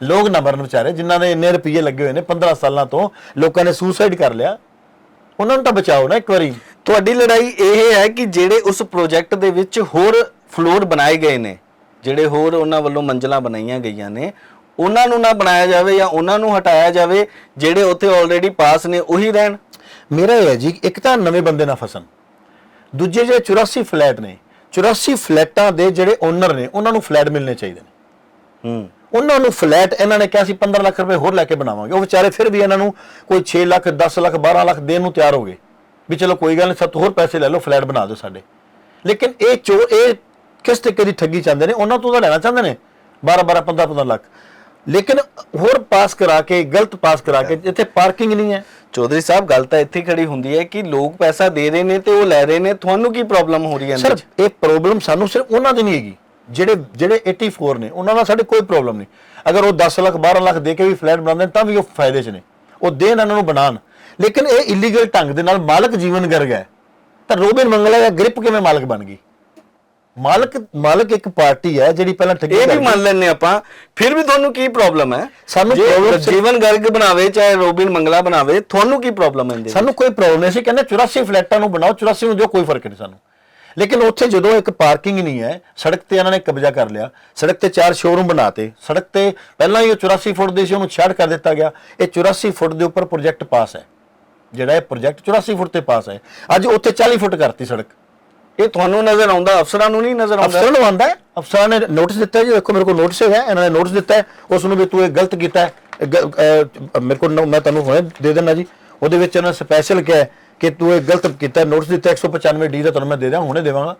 ਲੋਕ ਨਾ ਮਰਨ ਵਿਚਾਰੇ, ਜਿਨ੍ਹਾਂ ਦੇ ਇੰਨੇ ਰੁਪਏ ਲੱਗੇ ਹੋਏ ਨੇ 15 ਸਾਲਾਂ ਤੋਂ, ਲੋਕਾਂ ਨੇ ਸੁਸਾਈਡ ਕਰ ਲਿਆ, ਉਹਨਾਂ ਨੂੰ ਤਾਂ ਬਚਾਓ ਨਾ ਇੱਕ ਵਾਰੀ। ਤੁਹਾਡੀ ਲੜਾਈ ਇਹ ਹੈ ਕਿ ਜਿਹੜੇ ਉਸ ਪ੍ਰੋਜੈਕਟ ਦੇ ਵਿੱਚ ਹੋਰ ਫਲੋਰ ਬਣਾਏ ਗਏ ਨੇ ਜਿਹੜੇ ਹੋਰ ਉਹਨਾਂ ਵੱਲੋਂ ਮੰਜ਼ਲਾਂ ਬਣਾਈਆਂ ਗਈਆਂ ਨੇ ਉਹਨਾਂ ਨੂੰ ਨਾ ਬਣਾਇਆ ਜਾਵੇ ਜਾਂ ਉਹਨਾਂ ਨੂੰ ਹਟਾਇਆ ਜਾਵੇ ਜਿਹੜੇ ਉੱਥੇ ਆਲਰੇਡੀ ਪਾਸ ਨੇ ਉਹੀ ਰਹਿਣ। ਮੇਰਾ ਇਹ ਹੈ ਜੀ ਇੱਕ ਤਾਂ ਨਵੇਂ ਬੰਦੇ ਨਾ ਫਸਣ। ਦੂਜੇ ਜਿਹੜੇ 84 ਫਲੈਟ ਨੇ 84 ਫਲੈਟਾਂ ਦੇ ਜਿਹੜੇ ਓਨਰ ਨੇ ਉਹਨਾਂ ਨੂੰ ਫਲੈਟ ਮਿਲਣੇ ਚਾਹੀਦੇ ਨੇ। ਹੂੰ। ਉਹਨਾਂ ਨੂੰ ਫਲੈਟ ਇਹਨਾਂ ਨੇ ਕਿਹਾ ਸੀ 15 ਲੱਖ ਰੁਪਏ ਹੋਰ ਲੈ ਕੇ ਬਣਾਵਾਂਗੇ। ਉਹ ਵਿਚਾਰੇ ਫਿਰ ਵੀ ਇਹਨਾਂ ਨੂੰ ਕੋਈ 6 ਲੱਖ 10 ਲੱਖ 12 ਲੱਖ ਦੇਣ ਨੂੰ ਤਿਆਰ ਹੋ ਗਏ। ਵੀ ਚਲੋ ਕੋਈ ਗੱਲ ਨਹੀਂ ਸਤ ਹੋਰ ਪੈਸੇ ਲੈ ਲਓ ਫਲੈਟ ਬਣਾ ਦਿਓ ਸਾਡੇ। ਲੇਕਿਨ ਇਹ ਚੋ ਇਹ ਕਿਸ ਤਰੀਕੇ ਦੀ ਠੱਗੀ ਚਾਹੁੰਦੇ ਨੇ? ਉਹਨਾਂ ਤੋਂ ਤਾਂ ਲੈਣਾ ਚਾਹੁੰਦੇ ਨੇ? 12 12 15 15 ਲੱਖ। ਲੇਕਿਨ ਹੋਰ ਪਾਸ ਕਰਾ ਕੇ ਗਲਤ ਪਾਸ ਕਰਾ ਕੇ ਇੱਥੇ ਪਾਰਕਿੰਗ ਨਹੀਂ ਹੈ। ਚੌਧਰੀ ਸਾਹਿਬ ਗੱਲ ਤਾਂ ਇੱਥੇ ਖੜੀ ਹੁੰਦੀ ਹੈ ਕਿ ਲੋਕ ਪੈਸਾ ਦੇ ਰਹੇ ਨੇ ਤੇ ਉਹ ਲੈ ਰਹੇ ਨੇ। ਤੁਹਾਨੂੰ ਕੀ ਪ੍ਰੋਬਲਮ ਹੋ ਰਹੀ ਹੈ ਸਰ ਇਹ ਪ੍ਰੋਬਲਮ ਸਾਨੂੰ ਸਿਰਫ ਉਹਨਾਂ ਦੀ ਨਹੀਂ ਹੈਗੀ। ਜਿਹੜੇ ਜਿਹੜੇ 84 ਨੇ ਉਹਨਾਂ ਨਾਲ ਸਾਡੇ ਕੋਈ ਪ੍ਰੋਬਲਮ ਨਹੀਂ। ਅਗਰ ਉਹ 10 ਲੱਖ 12 ਲੱਖ ਦੇ ਕੇ ਵੀ ਫਲੈਟ ਬਣਾਉਂਦੇ ਨੇ ਤਾਂ ਵੀ ਉਹ ਫਾਇਦੇ 'ਚ ਨੇ। ਉਹ ਦੇਣ ਇਹਨਾਂ ਨੂੰ ਬਣਾਉਣ। ਲੇਕਿਨ ਇਹ ਇਲੀਗਲ ਢੰਗ ਦੇ ਨਾਲ ਮਾਲਕ ਜੀਵਨ ਗਰ ਗਿਆ ਤਾਂ ਰੋਬਿਨ ਮੰਗਲਾ ਜਾਂ ਗ੍ਰਿਪ ਕਿਵੇਂ ਮਾਲਕ ਬਣ ਗਈ? ਮਾਲਕ ਮਾਲਕ ਇੱਕ ਪਾਰਟੀ ਹੈ ਜਿਹੜੀ ਪਹਿਲਾਂ ਠੱਗੀ ਇਹ ਵੀ ਮੰਨ ਲੈਣੇ ਆਪਾਂ। ਫਿਰ ਵੀ ਤੁਹਾਨੂੰ ਕੀ ਪ੍ਰੋਬਲਮ ਹੈ? ਸਾਨੂੰ ਜੇ ਜੀਵਨ ਗਰਗ ਬਣਾਵੇ ਚਾਹੇ ਰੋਬਿਨ ਮੰਗਲਾ ਬਣਾਵੇ ਤੁਹਾਨੂੰ ਕੀ ਪ੍ਰੋਬਲਮ ਹੈ ਇਹਦੇ? ਸਾਨੂੰ ਕੋਈ ਪ੍ਰੋਬਲਮ ਨਹੀਂ। ਸੀ ਕਹਿੰਦੇ 84 ਫਲੈਟਾਂ ਨੂੰ ਬਣਾਓ 84 ਨੂੰ ਦਿਓ ਕੋਈ ਫ਼ਰਕ ਨਹੀਂ ਸਾਨੂੰ। ਲੇਕਿਨ ਉੱਥੇ ਜਦੋਂ ਇੱਕ ਪਾਰਕਿੰਗ ਨਹੀਂ ਹੈ ਸੜਕ ਤੇ ਇਹਨਾਂ ਨੇ ਕਬਜ਼ਾ ਕਰ ਲਿਆ ਸੜਕ ਤੇ ਚਾਰ ਸ਼ੋਰੂਮ ਬਣਾਤੇ ਸੜਕ ਤੇ ਪਹਿਲਾਂ ਹੀ ਉਹ 84 ਫੁੱਟ ਦੀ ਸੀ ਉਹਨੂੰ ਛੱਡ ਕਰ ਦਿੱਤਾ ਗਿਆ। ਇਹ 84 ਫੁੱਟ ਦੇ ਉੱਪਰ ਪ੍ਰੋਜੈਕਟ ਪਾਸ ਹੈ। ਜਿਹੜਾ ਇਹ ਪ੍ਰੋਜੈਕਟ 84 ਫੁੱਟ ਤੇ ਪਾਸ ਹੈ। ਅੱਜ ਉੱਥੇ 40 ਫੁੱਟ ਕਰਤੀ ਸੜਕ। ਇਹ ਤੁਹਾਨੂੰ ਨਜ਼ਰ ਆਉਂਦਾ ਅਫਸਰਾਂ ਨੂੰ ਨਹੀਂ ਨਜ਼ਰ ਆਉਂਦਾ। ਅਫਸਰਾਂ ਨੂੰ ਹੈ। ਅਫਸਰਾਂ ਨੇ ਨੋਟਿਸ ਦਿੱਤਾ ਜੀ ਦੇਖੋ ਮੇਰੇ ਕੋਲ ਨੋਟਿਸ ਹੈਗਾ ਇਹਨਾਂ ਨੇ ਨੋਟਿਸ ਦਿੱਤਾ ਉਸ ਨੂੰ ਵੀ ਤੂੰ ਇਹ ਗਲਤ ਕੀਤਾ ਮੇਰੇ ਕੋਲ ਮੈਂ ਤੁਹਾਨੂੰ ਹੁਣੇ ਦੇ ਦੇਣਾ ਜੀ। ਉਹਦੇ ਵਿੱਚ ਇਹਨਾਂ ਸਪੈਸ਼ਲ ਕਿਹਾ ਕਿ ਤੂੰ ਇਹ ਗਲਤ ਕੀਤਾ ਨੋਟਿਸ ਦਿੱਤਾ 195 ਡੀ ਦਾ ਤੁਹਾਨੂੰ ਮੈਂ ਦੇ ਦਿਆਂ ਹੁਣੇ ਦੇਵਾਂਗਾ।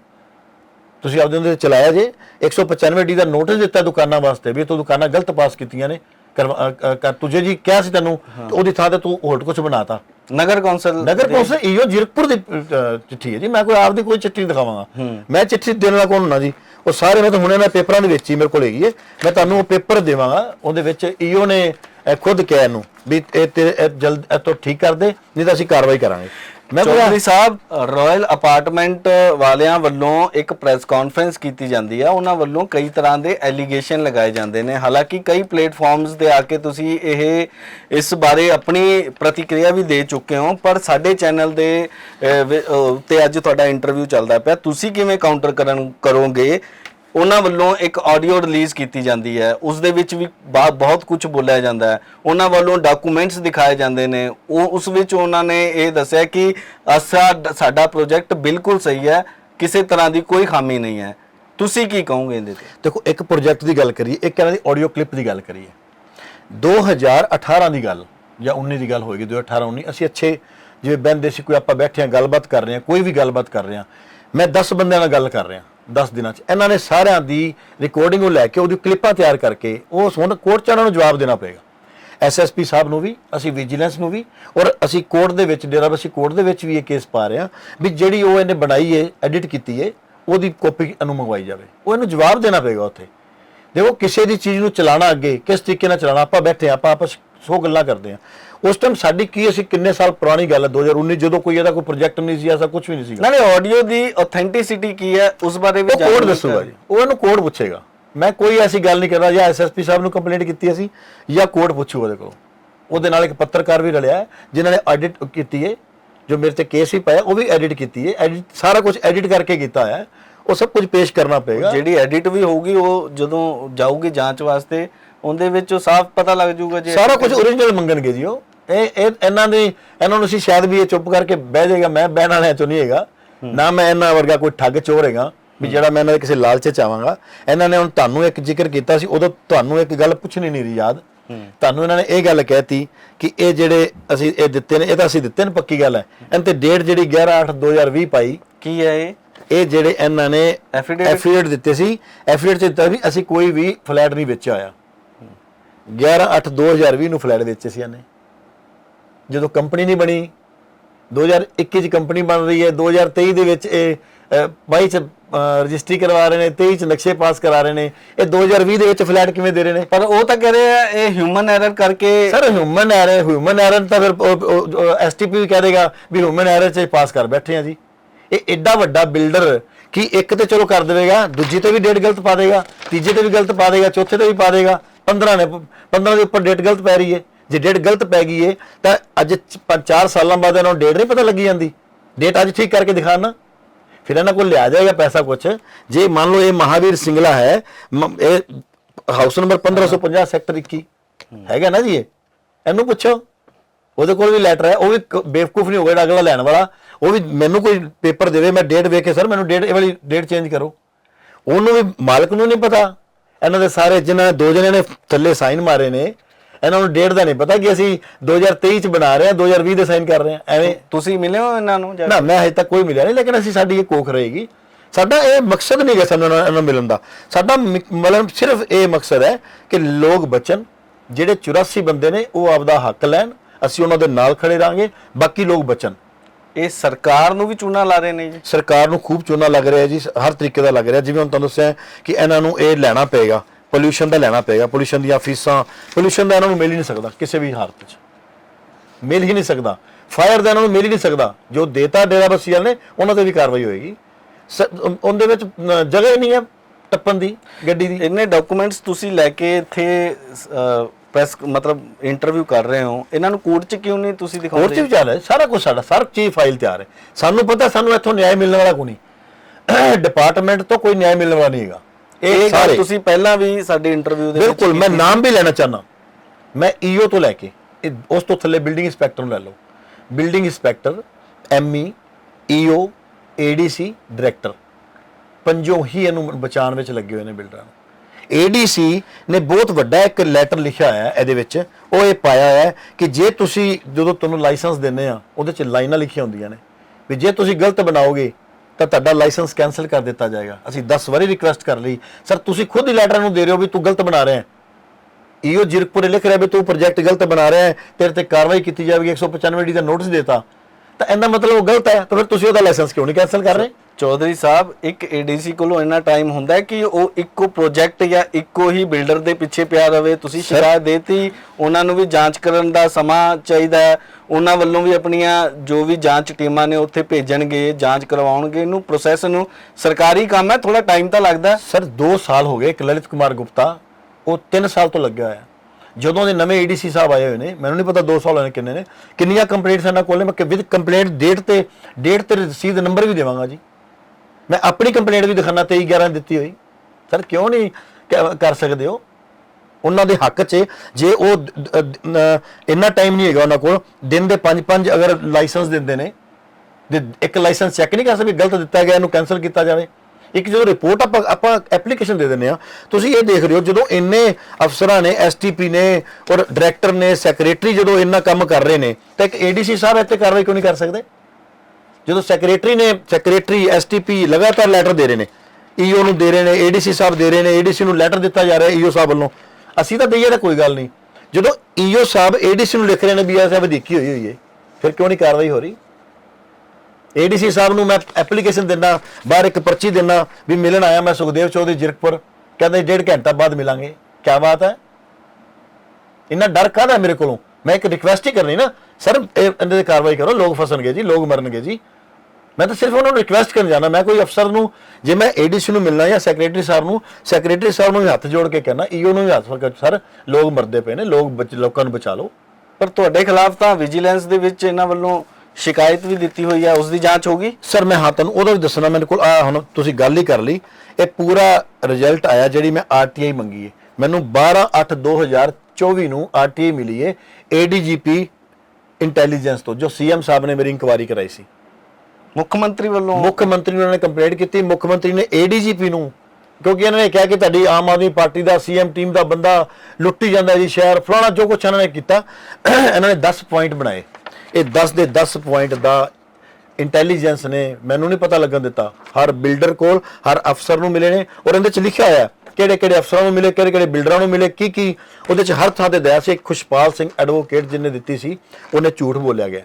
ਤੁਸੀਂ ਆਪਦੇ ਉਹਦੇ ਚਲਾਇਆ ਜੇ 195 ਡੀ ਦਾ ਨੋਟਿਸ ਦਿੱਤਾ ਦੁਕਾਨਾਂ ਵਾਸਤੇ ਵੀ ਤੂੰ ਦੁਕਾਨਾਂ ਗਲਤ ਪਾਸ ਕੀਤੀਆਂ ਨੇ। ਕਰ ਤੁਝੇ ਜੀ ਕਿਹਾ ਸੀ ਤੈਨੂੰ ਉਹਦੀ ਥਾਂ ਤੇ ਤੂੰ ਹੋਰ ਕੁਝ ਬਣਾਤਾ। ਨਗਰ ਕੌਂਸਲ ਨਗਰ ਦੇ- ਕੌਂਸਲ ਇਹੋ ਜੀਰਕਪੁਰ ਦੀ ਅਹ, ਚਿੱਠੀ ਹੈ ਜੀ। ਮੈਂ ਕੋਈ ਆਪਦੀ ਕੋਈ ਚਿੱਠੀ ਨਹੀਂ ਦਿਖਾਵਾਂਗਾ ਮੈਂ ਚਿੱਠੀ ਦੇਣ ਵਾਲਾ ਕੌਣ ਹੁੰਨਾ ਜੀ? ਉਹ ਸਾਰੇ ਮੈਂ ਤਾਂ ਹੁਣੇ ਮੈਂ ਪੇਪਰਾਂ ਦੇ ਵਿੱਚ ਹੀ ਮੇਰੇ ਕੋਲ ਹੈਗੀ ਹੈ। ਮੈਂ ਤੁਹਾਨੂੰ ਉਹ ਪੇਪਰ ਦੇਵਾਂਗਾ। ਉਹਦੇ ਵਿੱਚ ਈਓ ਨੇ ਖੁਦ ਕਿਹਾ ਇਹਨੂੰ ਵੀ ਇਹ ਤੇਰੇ ਇਹ ਜਲਦ ਇਹ ਤੋਂ ਠੀਕ ਕਰ ਦੇ ਨਹੀਂ ਤਾਂ ਅਸੀਂ ਕਾਰਵਾਈ ਕਰਾਂਗੇ। ਮੈਂ ਚੌਧਰੀ ਸਾਹਿਬ ਰਾਇਲ ਅਪਾਰਟਮੈਂਟ ਵਾਲਿਆਂ ਵੱਲੋਂ ਇੱਕ ਪ੍ਰੈਸ ਕਾਨਫਰੰਸ ਕੀਤੀ ਜਾਂਦੀ ਆ। ਉਹਨਾਂ ਵੱਲੋਂ ਕਈ ਤਰ੍ਹਾਂ ਦੇ ਐਲੀਗੇਸ਼ਨ ਲਗਾਏ ਜਾਂਦੇ ਨੇ। ਹਾਲਾਂਕਿ ਕਈ ਪਲੇਟਫਾਰਮਸ ਤੇ ਆ ਕੇ ਤੁਸੀਂ ਇਹ ਇਸ ਬਾਰੇ ਆਪਣੀ ਪ੍ਰਤੀਕਿਰਿਆ ਵੀ ਦੇ ਚੁੱਕੇ ਹੋ ਪਰ ਸਾਡੇ ਚੈਨਲ ਦੇ ਅਹ, ਉੱਤੇ ਅੱਜ ਤੁਹਾਡਾ ਇੰਟਰਵਿਊ ਚੱਲਦਾ ਪਿਆ। ਤੁਸੀਂ ਕਿਵੇਂ ਕਾਊਂਟਰ ਕਰਨ ਕਰੋਗੇ? ਉਹਨਾਂ ਵੱਲੋਂ ਇੱਕ ਆਡੀਓ ਰਿਲੀਜ਼ ਕੀਤੀ ਜਾਂਦੀ ਹੈ। ਉਸ ਦੇ ਵਿੱਚ ਵੀ ਬਾ- ਬਹੁਤ ਕੁਝ ਬੋਲਿਆ ਜਾਂਦਾ ਹੈ। ਉਹਨਾਂ ਵੱਲੋਂ ਡਾਕੂਮੈਂਟਸ ਦਿਖਾਏ ਜਾਂਦੇ ਨੇ। ਉਹ, ਉਸ ਵਿੱਚ ਉਹਨਾਂ ਨੇ ਇਹ ਦੱਸਿਆ ਕਿ ਅਸਾ, ਸਾਡਾ ਪ੍ਰੋਜੈਕਟ ਬਿਲਕੁਲ ਸਹੀ ਹੈ। ਕਿਸੇ ਤਰ੍ਹਾਂ ਦੀ ਕੋਈ ਖਾਮੀ ਨਹੀਂ ਹੈ। ਤੁਸੀਂ ਕੀ ਕਹੋਗੇ ਇਹਦੇ ਤੇ? ਦੇਖੋ, ਇੱਕ ਪ੍ਰੋਜੈਕਟ ਦੀ ਗੱਲ ਕਰੀਏ, ਇੱਕ ਇਹਨਾਂ ਦੀ ਆਡੀਓ ਕਲਿੱਪ ਦੀ ਗੱਲ ਕਰੀਏ। 2018 ਦੀ ਗੱਲ ਜਾਂ 19 ਦੀ ਗੱਲ ਹੋਏਗੀ 2018 19 ਅਸੀਂ ਅੱਛੇ ਜਿਵੇਂ ਬੈਂਦੇ ਸੀ, ਕੋਈ ਆਪਾਂ ਬੈਠੇ ਹਾਂ, ਗੱਲਬਾਤ ਕਰ ਰਹੇ ਹਾਂ, ਕੋਈ ਵੀ ਗੱਲਬਾਤ ਕਰ ਰਹੇ ਹਾਂ। ਮੈਂ 10 ਬੰਦਿਆਂ ਨਾਲ ਗੱਲ ਕਰ ਰਿਹਾ। 10 ਦਿਨਾਂ 'ਚ। ਇਹਨਾਂ ਨੇ ਸਾਰਿਆਂ ਦੀ ਰਿਕਾਰਡਿੰਗ ਨੂੰ ਲੈ ਕੇ ਉਹਦੀ ਕਲਿੱਪਾਂ ਤਿਆਰ ਕਰਕੇ ਉਹ ਹੁਣ ਕੋਰਟ 'ਚ ਇਹਨਾਂ ਨੂੰ ਜਵਾਬ ਦੇਣਾ ਪਏਗਾ। ਐਸਐਸਪੀ ਸਾਹਿਬ ਨੂੰ ਵੀ ਅਸੀਂ ਵਿਜੀਲੈਂਸ ਨੂੰ ਵੀ ਔਰ ਅਸੀਂ ਕੋਰਟ ਦੇ ਵਿੱਚ ਡੇਰਾ ਡੇਰਾਬੱਸੀ ਕੋਰਟ ਦੇ ਵਿੱਚ ਵੀ ਇਹ ਕੇਸ ਪਾ ਰਹੇ ਹਾਂ ਵੀ ਜਿਹੜੀ ਉਹ ਇਹਨੇ ਬਣਾਈ ਹੈ ਐਡਿਟ ਕੀਤੀ ਹੈ ਉਹਦੀ ਕਾਪੀ ਇਹਨੂੰ ਮੰਗਵਾਈ ਜਾਵੇ। ਉਹ ਇਹਨੂੰ ਜਵਾਬ ਦੇਣਾ ਪਏਗਾ ਉੱਥੇ। ਦੇਖੋ ਕਿਸੇ ਦੀ ਚੀਜ਼ ਨੂੰ ਚਲਾਣਾ ਅੱਗੇ ਕਿਸ ਤਰੀਕੇ ਨਾਲ ਚਲਾਣਾ ਆਪਾਂ ਬੈਠੇ ਹਾਂ, ਆਪਾਂ ਆਪਸ ਸੋ ਗੱਲਾਂ ਕਰਦੇ ਹਾਂ ਉਸ ਟਾਈਮ ਸਾਡੀ ਕੀ ਅਸੀਂ ਕਿੰਨੇ ਸਾਲ ਪੁਰਾਣੀ ਗੱਲ ਹੈ 2019 ਜਦੋਂ ਕੋਈ ਇਹਦਾ ਕੋਈ ਪ੍ਰੋਜੈਕਟ ਨਹੀਂ ਸੀ ਐਸਾ ਕੁਝ ਵੀ ਨਹੀਂ ਸੀਗਾ। ਨਾਲੇ ਆਡੀਓ ਦੀ ਆਥੈਂਟਿਸਿਟੀ ਕੀ ਹੈ ਉਸ ਬਾਰੇ ਵੀ ਕੋਡ ਦੱਸੂਗਾ ਜੀ। ਉਹ ਇਹਨੂੰ ਕੋਡ ਪੁੱਛੇਗਾ। ਮੈਂ ਕੋਈ ਐਸੀ ਗੱਲ ਨਹੀਂ ਕਰਦਾ ਜਾਂ ਐਸਐਸਪੀ ਸਾਹਿਬ ਨੂੰ ਕੰਪਲੇਂਟ ਕੀਤੀ ਅਸੀਂ ਜਾਂ ਕੋਡ ਪੁੱਛੂ ਉਹਦੇ ਕੋਲ ਉਹਦੇ ਨਾਲ ਇੱਕ ਪੱਤਰਕਾਰ ਵੀ ਰਲਿਆ ਹੈ, ਜਿਨ੍ਹਾਂ ਨੇ ਆਡਿਟ ਕੀਤੀ ਹੈ ਜੋ ਮੇਰੇ ਤੇ ਕੇਸ ਵੀ ਪਾਇਆ ਉਹ ਵੀ ਐਡਿਟ ਕੀਤੀ ਹੈ। ਐਡਿਟ ਸਾਰਾ ਕੁਝ ਐਡਿਟ ਕਰਕੇ ਕੀਤਾ ਹੈ। ਉਹ ਸਭ ਕੁਝ ਪੇਸ਼ ਕਰਨਾ ਪਏਗਾ। ਜਿਹੜੀ ਐਡਿਟ ਵੀ ਹੋਊਗੀ ਉਹ ਜਦੋਂ ਜਾਊਗੀ ਜਾਂਚ ਵਾਸਤੇ ਉਹਦੇ ਵਿੱਚ ਸਾਫ਼ ਪਤਾ ਲੱਗ ਜਾਊਗਾ ਜੇ ਸਾਰਾ ਕੁਝ ਓਰੀਜਨਲ ਮੰਗਣਗੇ ਜੀ ਉਹ। ਇਹ ਇਹ ਇਹਨਾਂ ਦੇ ਇਹਨਾਂ ਨੂੰ ਅਸੀਂ ਸ਼ਾਇਦ ਵੀ ਇਹ ਚੁੱਪ ਕਰਕੇ ਬਹਿ ਜਾਏਗਾ ਮੈਂ ਬਹਿਣ ਵਾਲਿਆਂ ਚੋਂ ਨਹੀਂ ਹੈਗਾ। ਨਾ ਮੈਂ ਇਹਨਾਂ ਵਰਗਾ ਕੋਈ ਠੱਗ ਚੋਰ ਹੈਗਾ ਵੀ ਜਿਹੜਾ ਮੈਂ ਇਹਨਾਂ ਦੇ ਕਿਸੇ ਲਾਲਚ ਚ ਆਵਾਂਗਾ। ਇਹਨਾਂ ਨੇ ਹੁਣ ਤੁਹਾਨੂੰ ਇੱਕ ਜ਼ਿਕਰ ਕੀਤਾ ਸੀ ਉਦੋਂ ਤੁਹਾਨੂੰ ਇੱਕ ਗੱਲ ਪੁੱਛਣੀ ਨਹੀਂ ਰਹੀ ਯਾਦ। ਤੁਹਾਨੂੰ ਇਹਨਾਂ ਨੇ ਇਹ ਗੱਲ ਕਹਿਤੀ ਕਿ ਇਹ ਜਿਹੜੇ ਅਸੀਂ ਇਹ ਦਿੱਤੇ ਨੇ ਇਹ ਤਾਂ ਅਸੀਂ ਦਿੱਤੇ ਨੇ ਪੱਕੀ ਗੱਲ ਹੈ। ਇਹਨਾਂ ਤੇ ਡੇਟ ਜਿਹੜੀ 11 8 2020 ਪਾਈ। ਕੀ ਹੈ ਇਹ? ਇਹ ਜਿਹੜੇ ਇਹਨਾਂ ਨੇ? ਐਫੀਡੇਟ ਦਿੱਤੇ ਸੀ ਐਫੀਡੇਟ ਚ ਦਿੱਤਾ ਵੀ ਅਸੀਂ ਕੋਈ ਵੀ ਫਲੈਟ ਨਹੀਂ ਵੇਚਿਆ ਹੋਇਆ। 11 8 2020 ਨੂੰ ਫਲੈਟ ਵੇਚੇ ਸੀ ਇਹਨੇ। ਜਦੋਂ ਕੰਪਨੀ ਨਹੀਂ ਬਣੀ 2021 ਚ ਕੰਪਨੀ ਬਣ ਰਹੀ ਹੈ 2023 ਦੇ ਵਿੱਚ ਇਹ ਅਹ, 22 ਚ ਰਜਿਸਟਰੀ ਕਰਵਾ ਰਹੇ ਨੇ 23 ਚ ਨਕਸ਼ੇ ਪਾਸ ਕਰਾ ਰਹੇ ਨੇ ਇਹ 2020 ਦੇ ਵਿੱਚ ਫਲੈਟ ਕਿਵੇਂ ਦੇ ਰਹੇ ਨੇ? ਪਰ ਉਹ ਤਾਂ ਕਹਿ ਰਹੇ ਆ ਇਹ ਹਿਊਮਨ ਐਰਰ ਕਰਕੇ sir human error human error ਤਾਂ ਫਿਰ ਐਸਟੀਪੀ ਵੀ ਕਹਿ ਦੇਗਾ ਵੀ ਹਿਊਮਨ ਐਰਰ ਚ ਪਾਸ ਕਰ ਬੈਠੇ ਆ ਜੀ। ਇਹ ਐਡਾ ਵੱਡਾ ਬਿਲਡਰ ਕਿ ਇੱਕ ਤੇ ਚਲੋ ਕਰ ਦੇਵੇਗਾ ਦੂਜੀ ਤੇ ਵੀ ਡੇਟ ਗਲਤ ਪਾ ਦੇਗਾ ਤੀਜੇ ਤੇ ਵੀ ਗਲਤ ਪਾ ਦੇਗਾ ਚੌਥੇ ਤੇ ਵੀ ਪਾ ਦੇਗਾ। 15 ਨੇ 15 ਦੇ ਉੱਪਰ ਡੇਟ ਗਲਤ ਪੈ ਰਹੀ ਹੈ ਜੇ ਡੇਟ ਗਲਤ ਪੈ ਗਈ ਹੈ ਤਾਂ ਅੱਜ 4 ਸਾਲਾਂ ਬਾਅਦ ਇਹਨਾਂ ਨੂੰ ਡੇਟ ਨਹੀਂ ਪਤਾ ਲੱਗੀ ਜਾਂਦੀ। ਡੇਟ ਅੱਜ ਠੀਕ ਕਰਕੇ ਦਿਖਾਣਾ ਫਿਰ ਇਹਨਾਂ ਕੋਲ ਲਿਆ ਜਾਏਗਾ ਪੈਸਾ ਕੁਛ। ਜੇ ਮੰਨ ਲਓ ਇਹ ਮਹਾਵੀਰ ਸਿੰਗਲਾ ਹੈ ਇਹ ਹਾਊਸ ਨੰਬਰ 1550 ਸੈਕਟਰ 21 ਹੈਗਾ ਨਾ ਜੀ ਇਹ? ਇਹਨੂੰ ਪੁੱਛੋ। ਉਹਦੇ ਕੋਲ ਵੀ ਲੈਟਰ ਹੈ, ਉਹ ਵੀ ਬੇਵਕੂਫ ਨਹੀਂ ਹੋਗਾ ਜਿਹੜਾ ਅਗਲਾ ਲੈਣ ਵਾਲਾ। ਉਹ ਵੀ ਮੈਨੂੰ ਕੋਈ ਪੇਪਰ ਦੇਵੇ, ਮੈਂ ਡੇਟ ਵੇਖ ਕੇ, ਸਰ ਮੈਨੂੰ ਡੇਟ, ਇਹ ਵਾਲੀ ਡੇਟ ਚੇਂਜ ਕਰੋ। ਉਹਨੂੰ ਵੀ ਮਾਲਕ ਨੂੰ ਨਹੀਂ ਪਤਾ। ਇਹਨਾਂ ਦੇ ਸਾਰੇ ਜਿਨ੍ਹਾਂ ਦੋ ਜਣੇ ਨੇ ਥੱਲੇ ਸਾਈਨ ਮਾਰੇ ਨੇ ਇਹਨਾਂ ਨੂੰ ਡੇਟ ਦਾ ਨਹੀਂ ਪਤਾ ਕਿ ਅਸੀਂ 2023 ਚ ਬਣਾ ਰਹੇ ਹਾਂ 2020 ਦੇ ਸਾਈਨ ਕਰ ਰਹੇ ਹਾਂ ਐਵੇਂ ਤੁਸੀਂ ਮਿਲੇ ਹੋ ਇਹਨਾਂ ਨੂੰ ਜਾਂ ਨਾ ਮੈਂ ਹਜੇ ਤੱਕ ਕੋਈ ਮਿਲਿਆ ਨਹੀਂ ਲੇਕਿਨ ਅਸੀਂ ਸਾਡੀ ਇਹ ਕੋਖ ਰਹੇਗੀ। ਸਾਡਾ ਇਹ ਮਕਸਦ ਨਹੀਂ ਹੈ ਸਾਨੂੰ ਇਹਨਾਂ ਇਹਨਾਂ ਨੂੰ ਮਿਲਣ ਦਾ। ਸਾਡਾ ਮਿ- ਮਤਲਬ ਸਿਰਫ ਇਹ ਮਕਸਦ ਹੈ ਕਿ ਲੋਕ ਬਚਨ ਜਿਹੜੇ 84 ਬੰਦੇ ਨੇ ਉਹ ਆਪਦਾ ਹੱਕ ਲੈਣ ਅਸੀਂ ਉਹਨਾਂ ਦੇ ਨਾਲ ਖੜੇ ਰਾਂਗੇ ਬਾਕੀ ਲੋਕ ਬਚਨ ਇਹ ਸਰਕਾਰ ਨੂੰ ਵੀ ਚੂਨਾ ਲਾ ਰਹੇ ਨੇ ਜੀ? ਸਰਕਾਰ ਨੂੰ ਖੂਬ ਚੋਣਾ ਲੱਗ ਰਿਹਾ ਜੀ ਹਰ ਤਰੀਕੇ ਦਾ ਲੱਗ ਰਿਹਾ। ਜਿਵੇਂ ਹੁਣ ਤੁਹਾਨੂੰ ਦੱਸਿਆ ਕਿ ਇਹਨਾਂ ਨੂੰ ਇਹ ਲੈਣਾ ਪਏਗਾ ਪੋਲੂਸ਼ਨ ਦਾ ਲੈਣਾ ਪਏਗਾ ਪੋਲੂਸ਼ਨ ਦੀਆਂ ਫੀਸਾਂ ਪੋਲੂਸ਼ਨ ਦਾ ਇਹਨਾਂ ਨੂੰ ਮਿਲ ਹੀ ਨਹੀਂ ਸਕਦਾ ਕਿਸੇ ਵੀ ਹਾਲਤ 'ਚ ਮਿਲ ਹੀ ਨਹੀਂ ਸਕਦਾ। ਫਾਇਰ ਦਾ ਇਹਨਾਂ ਨੂੰ ਮਿਲ ਹੀ ਨਹੀਂ ਸਕਦਾ। ਜੋ ਦੇਤਾ ਡੇਰਾ ਬਸੀਆਂ ਨੇ ਉਹਨਾਂ ਤੇ ਵੀ ਕਾਰਵਾਈ ਹੋਏਗੀ। ਉਹਦੇ ਵਿੱਚ ਜਗ੍ਹਾ ਹੀ ਨਹੀਂ ਹੈ ਟੱਪਣ ਦੀ ਗੱਡੀ ਦੀ। ਇੰਨੇ ਡਾਕੂਮੈਂਟਸ ਤੁਸੀਂ ਲੈ ਕੇ ਇੱਥੇ ਪ੍ਰੈਸ ਮਤਲਬ ਇੰਟਰਵਿਊ ਕਰ ਰਹੇ ਹੋ ਇਹਨਾਂ ਨੂੰ ਕੋਰਟ 'ਚ ਕਿਉਂ ਨਹੀਂ ਤੁਸੀਂ ਹੋਰ ਦਿਖਾਉਂਦੇ ਚੀਜ਼ ਚੱਲ ਹੈ ਸਾਰਾ ਕੁਝ ਸਾਡਾ ਸਾਰ ਚੀਜ਼ ਫਾਈਲ ਤਿਆਰ ਹੈ। ਸਾਨੂੰ ਪਤਾ ਸਾਨੂੰ ਇੱਥੋਂ ਨਿਆਂ ਮਿਲਣ ਵਾਲਾ ਕੋਈ ਨਹੀਂ। ਡਿਪਾਰਟਮੈਂਟ ਤੋਂ ਕੋਈ ਨਿਆਂ ਮਿਲਣ ਵਾਲਾ ਨਹੀਂ ਹੈਗਾ। ਇਹ ਸਾਰੇ ਤੁਸੀਂ ਪਹਿਲਾਂ ਵੀ ਸਾਡੇ ਇੰਟਰਵਿਊ ਦੇ ਵਿੱਚ ਬਿਲਕੁਲ ਮੈਂ ਨਾਮ ਵੀ ਲੈਣਾ ਚਾਹਨਾ ਮੈਂ ਈਓ ਤੋਂ ਲੈ ਕੇ ਇਹ ਉਸ ਤੋਂ ਥੱਲੇ ਬਿਲਡਿੰਗ ਇੰਸਪੈਕਟਰ ਨੂੰ ਲੈ ਲਓ। Building inspector ME EO ADC director ਪੰਜੋਂ ਹੀ ਇਹਨੂੰ ਬਚਾਉਣ ਵਿੱਚ ਲੱਗੇ ਹੋਏ ਨੇ ਬਿਲਡਰਾਂ ਨੂੰ ਏਡੀਸੀ ਨੇ ਬਹੁਤ ਵੱਡਾ ਇੱਕ ਲੈਟਰ ਲਿਖਿਆ ਹੋਇਆ ਹੈ ਇਹਦੇ ਵਿੱਚ। ਉਹ ਇਹ ਪਾਇਆ ਹੈ ਕਿ ਜੇ ਤੁਸੀਂ ਜਦੋਂ ਤੁਹਾਨੂੰ ਲਾਇਸੈਂਸ ਦਿੰਦੇ ਆ ਉਹਦੇ ਚ ਲਾਈਨਾਂ ਲਿਖੀਆਂ ਹੁੰਦੀਆਂ ਨੇ। ਵੀ ਜੇ ਤੁਸੀਂ ਗਲਤ ਬਣਾਓਗੇ, ਤਾਂ ਤੁਹਾਡਾ ਲਾਇਸੈਂਸ ਕੈਨਸਲ ਕਰ ਦਿੱਤਾ ਜਾਏਗਾ। ਅਸੀਂ 10 ਵਾਰੀ ਰਿਕੁਐਸਟ ਕਰ ਲਈ। ਸਰ, ਤੁਸੀਂ ਖੁਦ ਹੀ ਲੈਟਰ ਨੂੰ ਦੇ ਰਹੇ ਹੋ ਵੀ ਤੂੰ ਗਲਤ ਬਣਾ ਰਿਹਾ ਹੈ। ਈਓ ਜਿਰਕਪੁਰੇ ਲਿਖ ਰਿਹਾ ਵੀ ਤੂੰ ਪ੍ਰੋਜੈਕਟ ਗਲਤ ਬਣਾ ਰਿਹਾ ਹੈ, ਤੇਰੇ ਤੇ ਕਾਰਵਾਈ ਕੀਤੀ ਜਾਵੇਗੀ 195 ਡੀ ਦਾ ਨੋਟਿਸ ਦੇਤਾ। ਤਾਂ ਇਹਦਾ ਮਤਲਬ ਉਹ ਗਲਤ ਹੈ, ਤਾਂ ਫਿਰ ਤੁਸੀਂ ਉਹਦਾ ਲਾਇਸੈਂਸ ਕਿਉਂ ਨਹੀਂ ਕੈਨਸਲ ਕਰ ਰਹੇ? ਚੌਧਰੀ ਸਾਹਿਬ ਇੱਕ ਏਡੀਸੀ ਕੋਲੋਂ ਇੰਨਾ ਟਾਈਮ ਹੁੰਦਾ ਹੈ ਕਿ ਉਹ ਇੱਕੋ ਪ੍ਰੋਜੈਕਟ ਜਾਂ ਇੱਕੋ ਹੀ ਬਿਲਡਰ ਦੇ ਪਿੱਛੇ ਪਿਆ ਰਵੇ। ਤੁਸੀਂ ਸ਼ਿਕਾਇਤ ਦੇਤੀ ਉਹਨਾਂ ਨੂੰ ਵੀ ਜਾਂਚ ਕਰਨ ਦਾ ਸਮਾਂ ਚਾਹੀਦਾ ਹੈ। ਉਹਨਾਂ ਵੱਲੋਂ ਵੀ ਆਪਣੀਆਂ ਜੋ ਵੀ ਜਾਂਚ ਟੀਮਾਂ ਨੇ ਉੱਥੇ ਭੇਜਣਗੇ ਜਾਂਚ ਕਰਵਾਉਣਗੇ। ਇਹਨੂੰ ਪ੍ਰੋਸੈਸ ਨੂੰ ਸਰਕਾਰੀ ਕੰਮ ਹੈ ਥੋੜਾ ਟਾਈਮ ਤਾਂ ਲੱਗਦਾ। ਸਰ 2 ਸਾਲ ਹੋ ਗਏ ਇੱਕ ਲਲਿਤ ਕੁਮਾਰ ਗੁਪਤਾ ਉਹ 3 ਸਾਲ ਤੋਂ ਲੱਗਿਆ ਹੋਇਆ। ਜਦੋਂ ਦੇ ਨਵੇਂ ਏਡੀਸੀ ਸਾਹਿਬ ਆਏ ਹੋਏ ਨੇ ਮੈਨੂੰ ਨਹੀਂ ਪਤਾ 2 ਸਾਲ ਹੋਏ ਕਿੰਨੇ ਨੇ ਕਿੰਨੀਆਂ ਕੰਪਲੇਂਟਸ ਇਹਨਾਂ ਕੋਲ ਨੇ ਮੈਂ ਵਿਦ ਕੰਪਲੇਂਟ ਡੇਟ ਤੇ ਡੇਟ ਤੇ ਰਸੀਦ ਨੰਬਰ ਵੀ ਦੇਵਾਂਗਾ ਜੀ। ਮੈਂ ਆਪਣੀ ਕੰਪਲੇਂਟ ਵੀ ਦਿਖਾਣਾ 23 11 ਦਿੱਤੀ ਹੋਈ। ਸਰ, ਕਿਉਂ ਨਹੀਂ ਕ- ਕਰ ਸਕਦੇ ਹੋ? ਉਹਨਾਂ ਦੇ ਹੱਕ 'ਚ ਜੇ ਉਹ ਇੰਨਾ ਟਾਈਮ ਨਹੀਂ ਹੈਗਾ ਉਹਨਾਂ ਕੋਲ, ਦਿਨ ਦੇ 5-5 ਅਗਰ ਲਾਇਸੈਂਸ ਦਿੰਦੇ ਨੇ ਇੱਕ ਲਾਇਸੈਂਸ ਚੈੱਕ ਨਹੀਂ ਕਰ ਸਕਦੇ, ਗਲਤ ਦਿੱਤਾ ਗਿਆ, ਇਹਨੂੰ ਕੈਨਸਲ ਕੀਤਾ ਜਾਵੇ। ਇੱਕ ਜਦੋਂ ਰਿਪੋਰਟ ਆਪਾਂ ਆਪਾਂ ਐਪਲੀਕੇਸ਼ਨ ਦੇ ਦਿੰਦੇ ਆ ਤੁਸੀਂ ਇਹ ਦੇਖ ਰਹੇ ਹੋ, ਜਦੋਂ ਇੰਨੇ ਅਫਸਰਾਂ ਨੇ ਐਸਟੀਪੀ ਨੇ ਔਰ ਡਾਇਰੈਕਟਰ ਨੇ ਸੈਕਟਰੀ ਜਦੋਂ ਇੰਨਾ ਕੰਮ ਕਰ ਰਹੇ ਨੇ, ਤਾਂ ਇੱਕ ਏਡੀਸੀ ਸਾਹਿਬ ਇੱਥੇ ਕਾਰਵਾਈ ਕਿਉਂ ਨਹੀਂ ਕਰ ਸਕਦੇ? ਜਦੋਂ ਸੈਕਟਰੀ ਨੇ ਸੈਕਟਰੀ ਐਸਟੀਪੀ ਲਗਾਤਾਰ ਲੈਟਰ ਦੇ ਰਹੇ ਨੇ ਈਓ ਨੂੰ ਦੇ ਰਹੇ ਨੇ ਏਡੀਸੀ ਸਾਹਿਬ ਦੇ ਰਹੇ ਨੇ ਏਡੀਸੀ ਨੂੰ ਲੈਟਰ ਦਿੱਤਾ ਜਾ ਰਿਹਾ ਈਓ ਸਾਹਿਬ ਵੱਲੋਂ, ਅਸੀਂ ਤਾਂ ਦਈਏ ਤਾਂ ਕੋਈ ਗੱਲ ਨਹੀਂ। ਜਦੋਂ ਈਓ ਸਾਹਿਬ ਏਡੀਸੀ ਨੂੰ ਲਿਖ ਰਹੇ ਨੇ ਵੀ ਇਹ ਸਾਹਿਬ ਦੇਖੀ ਹੋਈ ਹੋਈ ਹੈ, ਫਿਰ ਕਿਉਂ ਨਹੀਂ ਕਾਰਵਾਈ ਹੋ ਰਹੀ? ਏਡੀਸੀ ਸਾਹਿਬ ਨੂੰ ਮੈਂ ਐਪਲੀਕੇਸ਼ਨ ਦਿੰਦਾ, ਬਾਹਰ ਇੱਕ ਪਰਚੀ ਦਿੰਦਾ, ਵੀ ਮਿਲਣ ਆਇਆ ਮੈਂ ਸੁਖਦੇਵ ਚੌਧਰੀ ਜਿਰਕਪੁਰ, ਕਹਿੰਦੇ ਡੇਢ ਘੰਟਾ ਬਾਅਦ ਮਿਲਾਂਗੇ ਕੀ ਬਾਤ ਹੈ? ਇੰਨਾ ਡਰ ਕਾਹਦਾ ਮੇਰੇ ਕੋਲੋਂ? ਮੈਂ ਇੱਕ ਰਿਕਵੈਸਟ ਹੀ ਕਰਨੀ ਨਾ, ਸਰ ਇਹਦੇ ਕਾਰਵਾਈ ਕਰੋ, ਲੋਕ ਫਸਣਗੇ ਜੀ, ਲੋਕ ਮਰਨਗੇ ਜੀ। ਮੈਂ ਤਾਂ ਸਿਰਫ ਉਹਨਾਂ ਨੂੰ ਰਿਕਵੈਸਟ ਕਰਨ ਜਾਣਾ ਮੈਂ ਕੋਈ ਅਫਸਰ ਨੂੰ ਜੇ ਮੈਂ ਏਡੀਸੀ ਨੂੰ ਮਿਲਣਾ ਜਾਂ ਸੈਕਟਰੀ ਸਾਹਿਬ ਨੂੰ ਸੈਕਟਰੀ ਸਾਹਿਬ ਨੂੰ ਹੱਥ ਜੋੜ ਕੇ ਕਹਿਣਾ ਈਓ ਨੂੰ ਵੀ ਹੱਥ ਫੜ ਕੇ ਸਰ ਲੋਕ ਮਰਦੇ ਪਏ ਨੇ ਲੋਕ ਬਚ- ਲੋਕਾਂ ਨੂੰ ਬਚਾ ਲਓ। ਪਰ ਤੁਹਾਡੇ ਖਿਲਾਫ ਤਾਂ ਵਿਜੀਲੈਂਸ ਦੇ ਵਿੱਚ ਇਹਨਾਂ ਵੱਲੋਂ ਸ਼ਿਕਾਇਤ ਵੀ ਦਿੱਤੀ ਹੋਈ ਹੈ ਉਸ ਦੀ ਜਾਂਚ ਹੋਗੀ ਸਰ ਮੈਂ ਹਾਂ ਤੁਹਾਨੂੰ ਉਹਦਾ ਵੀ ਦੱਸਣਾ ਮੇਰੇ ਕੋਲ ਆ ਹੁਣ ਤੁਸੀਂ ਗੱਲ ਹੀ ਕਰ ਲਈ ਇਹ ਪੂਰਾ ਰਿਜ਼ਲਟ ਆਇਆ ਜਿਹੜੀ ਮੈਂ ਆਰਟੀਆਈ ਮੰਗੀ ਹੈ। ਮੈਨੂੰ 12/8/2024 ਨੂੰ ਆਰਟੀਆਈ ਮਿਲੀ ਹੈ ਏਡੀਜੀਪੀ ਇੰਟੈਲੀਜੈਂਸ ਤੋਂ ਜੋ ਸੀਐਮ ਸਾਹਿਬ ਨੇ ਮੇਰੀ ਇਨਕੁਆਇਰੀ ਕਰਾਈ ਸੀ। ਮੁੱਖ ਮੰਤਰੀ ਵੱਲੋਂ ਮੁੱਖ ਮੰਤਰੀ ਨੇ ਉਹਨਾਂ ਨੇ ਕੰਪਲੇਂਟ ਕੀਤੀ, ਮੁੱਖ ਮੰਤਰੀ ਨੇ ਏਡੀਜੀਪੀ ਨੂੰ, ਕਿਉਂਕਿ ਇਹਨਾਂ ਨੇ ਕਿਹਾ ਕਿ ਤੁਹਾਡੀ ਆਮ ਆਦਮੀ ਪਾਰਟੀ ਦਾ ਸੀਐਮ ਟੀਮ ਦਾ ਬੰਦਾ ਲੁੱਟੀ ਜਾਂਦਾ ਜੀ ਸ਼ਹਿਰ, ਫਲਾਣਾ ਜੋ ਕੁਛ ਇਹਨਾਂ ਨੇ ਕੀਤਾ, ਇਹਨਾਂ ਨੇ 10 ਪੁਆਇੰਟ ਬਣਾਏ। ਇਹ 10 ਦੇ 10 ਪੁਆਇੰਟ ਦਾ ਇੰਟੈਲੀਜੈਂਸ ਨੇ ਮੈਨੂੰ ਨਹੀਂ ਪਤਾ ਲੱਗਣ ਦਿੱਤਾ। ਹਰ ਬਿਲਡਰ ਕੋਲ ਹਰ ਅਫਸਰ ਨੂੰ ਮਿਲੇ ਨੇ ਔਰ ਇਹਦੇ ਚ ਲਿਖਿਆ ਹੋਇਆ ਕਿਹੜੇ ਕਿਹੜੇ ਅਫਸਰਾਂ ਨੂੰ ਮਿਲੇ ਕਿਹੜੇ ਕਿਹੜੇ ਬਿਲਡਰਾਂ ਨੂੰ ਮਿਲੇ ਕੀ ਕੀ ਉਹਦੇ ਚ ਹਰ ਥਾਂ ਤੇ ਦਇਆ ਸੀ। ਇੱਕ ਖੁਸ਼ਪਾਲ ਸਿੰਘ ਐਡਵੋਕੇਟ ਜਿਹਨੇ ਦਿੱਤੀ ਸੀ, ਉਹਨੇ ਝੂਠ ਬੋਲਿਆ ਗਿਆ।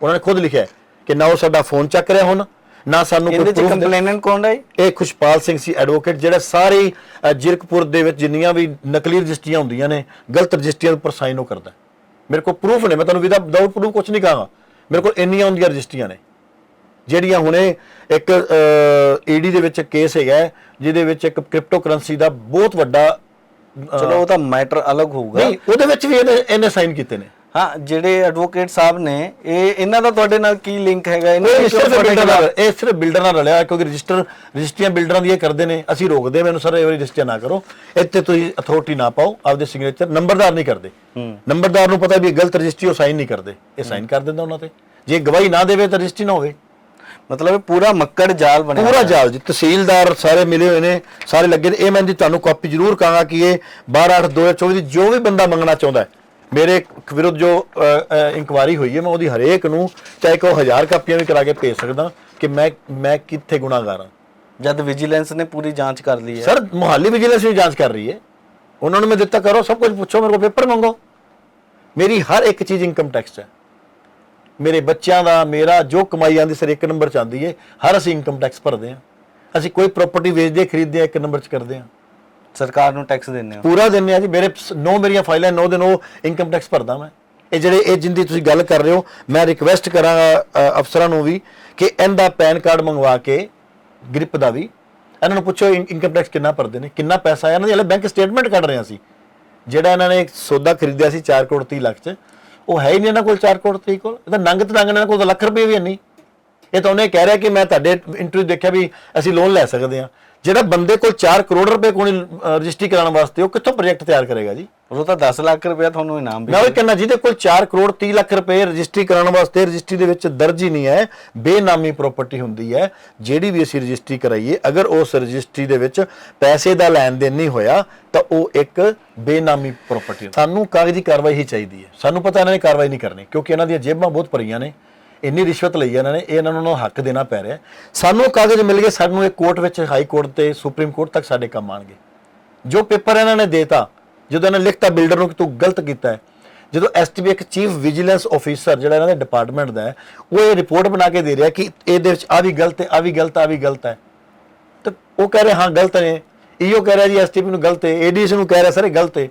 ਉਹਨਾਂ ਨੇ ਖੁਦ ਲਿਖਿਆ ਕਿ ਨਾ ਉਹ ਸਾਡਾ ਫੋਨ ਚੱਕ ਰਿਹਾ ਹੁਣ ਨਾ ਸਾਨੂੰ ਇਹਦੇ ਕੋਈ ਚ proof ਦੇ- ਕੰਪਲੇਨੈਂਟ ਕੌਣ ਹੈ ਇਹ ਖੁਸ਼ਪਾਲ ਸਿੰਘ ਸੀ ਐਡਵੋਕੇਟ ਜਿਹੜਾ ਸਾਰੇ ਹੀ, ਅ, ਜਿਰਕਪੁਰ ਦੇ ਵਿੱਚ ਜਿੰਨੀਆਂ ਵੀ ਨਕਲੀ ਰਜਿਸਟਰੀਆਂ ਹੁੰਦੀਆਂ ਨੇ ਗਲਤ ਰਜਿਸਟਰੀਆਂ ਉੱਪਰ ਸਾਈਨ ਉਹ ਕਰਦਾ। ਹੈ। ਮੇਰੇ ਕੋਲ ਪ੍ਰੂਫ ਨੇ ਮੈਂ ਤੁਹਾਨੂੰ ਵਿਦਆਊਟ ਪ੍ਰੂਫ ਕੁਝ ਨਹੀਂ ਕਹਾਂਗਾ। ਮੇਰੇ ਕੋਲ ਇੰਨੀਆਂ ਹੁੰਦੀਆਂ ਰਜਿਸਟਰੀਆਂ ਨੇ ਜਿਹੜੀਆਂ ਹੁਣੇ ਇੱਕ ਈਡੀ ਦੇ ਵਿੱਚ ਕੇਸ ਹੈਗਾ ਹੈ, ਜਿਹਦੇ ਵਿੱਚ ਇੱਕ ਕ੍ਰਿਪਟੋ ਕਰੰਸੀ ਦਾ ਬਹੁਤ ਵੱਡਾ ਅ, ਚਲੋ ਉਹ ਤਾਂ ਮੈਟਰ ਅਲੱਗ ਹੋਊਗਾ। ਨਹੀਂ ਉਹਦੇ ਵਿੱਚ ਵੀ ਇਹਨੇ ਇਹਨੇ ਸਾਈਨ ਕੀਤੇ ਨੇ। ਹਾਂ ਜਿਹੜੇ ਐਡਵੋਕੇਟ ਸਾਹਿਬ ਨੇ ਇਹ ਇਹਨਾਂ ਦਾ ਤੁਹਾਡੇ ਨਾਲ ਕੀ ਲਿੰਕ ਹੈਗਾ? ਇਹਨਾਂ ਇਹ ਦੀ ਸਿਰਫ ਬਿਲਡਰ ਨਾਲ- ਇਹ ਸਿਰਫ ਬਿਲਡਰ ਨਾਲ ਰਲਿਆ ਕਿਉਂਕਿ ਰਜਿਸਟਰ ਰਜਿਸਟਰੀਆਂ ਬਿਲਡਰਾਂ ਦੀ ਇਹ ਕਰਦੇ ਨੇ। ਅਸੀਂ ਰੋਕਦੇ ਮੈਨੂੰ ਸਰ ਇਹ ਵਾਰੀ ਰਜਿਸਟਰ ਨਾ ਕਰੋ। ਇੱਥੇ ਤੁਸੀਂ ਅਥਾਰਟੀ ਨਾ ਪਾਓ ਆਪਦੇ ਸਿਗਨੇਚਰ ਨੰਬਰਦਾਰ ਨਹੀਂ ਕਰਦੇ। ਨੰਬਰਦਾਰ ਨੂੰ ਪਤਾ ਵੀ ਇਹ ਗਲਤ ਰਜਿਸਟਰੀ ਉਹ ਸਾਈਨ ਨਹੀਂ ਕਰਦੇ। ਇਹ ਸਾਈਨ ਕਰ ਦਿੰਦਾ ਉਹਨਾਂ ਤੇ। ਜੇ ਗਵਾਹੀ ਨਾ ਦੇਵੇ ਤਾਂ ਰਜਿਸਟਰੀ ਨਾ ਹੋਵੇ। ਮਤਲਬ ਇਹ ਪੂਰਾ ਮੱਕੜ ਜਾਲ ਬਣਿਆ ਪੂਰਾ। ਜਾਲ ਜੀ। ਤਹਿਸੀਲਦਾਰ ਸਾਰੇ ਮਿਲੇ ਹੋਏ ਨੇ ਸਾਰੇ ਲੱਗੇ ਨੇ। ਇਹ ਮੈਂ ਜੀ ਤੁਹਾਨੂੰ ਕਾਪੀ ਜ਼ਰੂਰ ਕਹਾਂਗਾ ਕਿ ਇਹ 12 8 2024 ਦੀ ਜੋ ਵੀ ਬੰਦਾ ਮੰਗਣਾ ਚਾਹੁੰਦਾ ਹੈ ਮੇਰੇ ਵਿਰੁੱਧ ਜੋ ਇਨਕੁਆਰੀ ਹੋਈ ਹੈ ਮੈਂ ਉਹਦੀ ਹਰੇਕ ਨੂੰ ਚਾਹੇ ਕੋ ਹਜ਼ਾਰ ਕਾਪੀਆਂ ਵੀ ਕਰਾ ਕੇ ਭੇਜ ਸਕਦਾ ਕਿ ਮੈਂ ਮੈਂ ਕਿੱਥੇ ਗੁਨਾਹਗਾਰ ਹਾਂ। ਜਦ ਵਿਜੀਲੈਂਸ ਨੇ ਪੂਰੀ ਜਾਂਚ ਕਰ ਲਈ ਹੈ। ਸਰ ਮੁਹਾਲੀ ਵਿਜੀਲੈਂਸ ਵੀ ਜਾਂਚ ਕਰ ਰਹੀ ਹੈ। ਉਹਨਾਂ ਨੂੰ ਮੈਂ ਦਿੱਤਾ ਕਰੋ ਸਭ ਕੁਝ ਪੁੱਛੋ ਮੇਰੇ ਕੋਲ ਪੇਪਰ ਮੰਗੋ। ਮੇਰੀ ਹਰ ਇੱਕ ਚੀਜ਼ ਇਨਕਮ ਟੈਕਸ ਹੈ। ਮੇਰੇ ਬੱਚਿਆਂ ਦਾ ਮੇਰਾ ਜੋ ਕਮਾਈ ਆਂਦੀ ਸਰ ਇੱਕ ਨੰਬਰ 'ਚ ਆਉਂਦੀ ਹੈ ਹਰ ਅਸੀਂ ਇਨਕਮ ਟੈਕਸ ਭਰਦੇ ਹਾਂ। ਅਸੀਂ ਕੋਈ ਪ੍ਰਾਪਰਟੀ ਵੇਚਦੇ ਖਰੀਦਦੇ ਹਾਂ ਇੱਕ ਨੰਬਰ 'ਚ ਕਰਦੇ ਹਾਂ। ਸਰਕਾਰ ਨੂੰ ਟੈਕਸ ਦਿੰਦੇ ਹੋ? ਪੂਰਾ ਦਿੰਦੇ ਆ ਜੀ, ਮੇਰੇ ਨੋ ਮੇਰੀਆਂ ਫਾਈਲਾਂ, ਨੋ ਦਿਨ ਉਹ ਇਨਕਮ ਟੈਕਸ ਭਰਦਾ ਮੈਂ। ਇਹ ਜਿਹੜੇ, ਇਹ ਜਿੰਦੀ ਤੁਸੀਂ ਗੱਲ ਕਰ ਰਹੇ ਹੋ, ਮੈਂ ਰਿਕਵੈਸਟ ਕਰਾਂਗਾ ਅਫਸਰਾਂ ਨੂੰ ਵੀ ਕਿ ਇਹਦਾ ਪੈਨ ਕਾਰਡ ਮੰਗਵਾ ਕੇ ਗ੍ਰਿਪ ਦਾ ਵੀ, ਇਹਨਾਂ ਨੂੰ ਪੁੱਛੋ ਇਨਕਮ ਟੈਕਸ ਕਿੰਨਾ ਭਰਦੇ ਨੇ, ਕਿੰਨਾ ਪੈਸਾ ਆਇਆ ਇਹਨਾਂ ਦੀ ਹਲੇ ਬੈਂਕ ਸਟੇਟਮੈਂਟ ਕੱਢ ਰਹੇ ਸੀ। ਜਿਹੜਾ ਇਹਨਾਂ ਨੇ ਸੌਦਾ ਖਰੀਦਿਆ ਸੀ 4 ਕਰੋੜ 30 ਲੱਖ ਚ, ਉਹ ਹੈ ਹੀ ਨਹੀਂ ਇਹਨਾਂ ਕੋਲ 4 ਕਰੋੜ 30 ਕੋਲ। ਇਹਦਾ ਨੰਗ ਤੇ ਨੰਗ ਇਹਨਾਂ ਕੋਲ ਤਾਂ ਲੱਖ ਰੁਪਏ ਵੀ ਨਹੀਂ। ਇਹ ਤਾਂ ਉਹਨੇ ਕਹਿ ਰਿਹਾ ਕਿ ਮੈਂ ਤੁਹਾਡੇ ਇੰਟਰਵਿਊ ਦੇਖਿਆ ਵੀ ਅਸੀਂ ਲੋਨ ਲੈ ਸਕਦੇ ਹਾਂ। ਜਿਹੜਾ ਬੰਦੇ ਕੋਲ 4 ਕਰੋੜ ਰੁਪਏ ਕੋਲ ਰਜਿਸਟਰੀ ਕਰਾਉਣ ਵਾਸਤੇ ਉਹ ਕਿੱਥੋਂ ਪ੍ਰੋਜੈਕਟ ਤਿਆਰ ਕਰੇਗਾ ਜੀ? ਉਹ ਤਾਂ 10 ਲੱਖ ਰੁਪਇਆ ਤੁਹਾਨੂੰ ਇਨਾਮ ਵੀ ਮੈਂ ਉਹ ਕਹਿੰਦਾ ਜਿਹਦੇ ਕੋਲ 4 ਕਰੋੜ 30 ਲੱਖ ਰੁਪਏ ਰਜਿਸਟਰੀ ਕਰਾਉਣ ਵਾਸਤੇ ਰਜਿਸਟਰੀ ਦੇ ਵਿੱਚ ਦਰਜ ਹੀ ਨਹੀਂ ਹੈ ਬੇਨਾਮੀ ਪ੍ਰਾਪਰਟੀ ਹੁੰਦੀ ਹੈ ਜਿਹੜੀ ਵੀ ਅਸੀਂ ਰਜਿਸਟਰੀ ਕਰਾਈਏ ਅਗਰ ਉਸ ਰਜਿਸਟਰੀ ਦੇ ਵਿੱਚ ਪੈਸੇ ਦਾ ਲੈਣ ਦੇਣ ਨਹੀਂ ਹੋਇਆ ਤਾਂ ਉਹ ਇੱਕ ਬੇਨਾਮੀ ਪ੍ਰਾਪਰਟੀ ਸਾਨੂੰ ਕਾਗਜ਼ੀ ਕਾਰਵਾਈ ਹੀ ਚਾਹੀਦੀ ਹੈ। ਸਾਨੂੰ ਪਤਾ ਇਹਨਾਂ ਨੇ ਕਾਰਵਾਈ ਨਹੀਂ ਕਰਨੀ ਕਿਉਂਕਿ ਇਹਨਾਂ ਦੀਆਂ ਜੇਬਾਂ ਬਹੁਤ ਭਰੀਆਂ ਨੇ। ਇੰਨੀ ਰਿਸ਼ਵਤ ਲਈ ਇਹਨਾਂ ਨੇ, ਇਹ ਇਹਨਾਂ ਨੂੰ ਹੱਕ ਦੇਣਾ ਪੈ ਰਿਹਾ। ਹੈ। ਸਾਨੂੰ ਕਾਗਜ਼ ਮਿਲ ਗਏ, ਸਾਨੂੰ ਇਹ ਕੋਰਟ ਵਿੱਚ, ਹਾਈ ਕੋਰਟ ਤੇ, ਸੁਪਰੀਮ ਕੋਰਟ ਤੱਕ ਸਾਡੇ ਕੰਮ ਆਣਗੇ। ਜੋ ਪੇਪਰ ਇਹਨਾਂ ਨੇ ਦੇਤਾ, ਜਦੋਂ ਇਹਨਾਂ ਨੇ ਲਿਖਤਾ ਬਿਲਡਰ ਨੂੰ ਕਿ ਤੂੰ ਗਲਤ ਕੀਤਾ ਹੈ, ਜਦੋਂ ਐਸਟੀਬੀ ਇੱਕ ਚੀਫ ਵਿਜੀਲੈਂਸ ਆਫੀਸਰ ਜਿਹੜਾ ਇਹਨਾਂ ਦੇ ਡਿਪਾਰਟਮੈਂਟ ਦਾ ਹੈ, ਉਹ ਇਹ ਰਿਪੋਰਟ ਬਣਾ ਕੇ ਦੇ ਰਿਹਾ ਕਿ ਇਹਦੇ ਵਿੱਚ ਆ ਵੀ ਗਲਤ ਹੈ ਆ ਵੀ ਗਲਤ ਆ ਵੀ ਗਲਤ ਹੈ। ਤੇ ਉਹ ਕਹਿ ਰਿਹਾ, ਹਾਂ, ਗਲਤ ਨੇ। ਈਓ ਕਹਿ ਰਿਹਾ ਜੀ ਐਸਟੀਪੀ ਨੂੰ ਗਲਤ ਹੈ ਏਡੀਸੀ ਨੂੰ ਕਹਿ ਰਿਹਾ, ਸਰ, ਇਹ ਗਲਤ ਹੈ।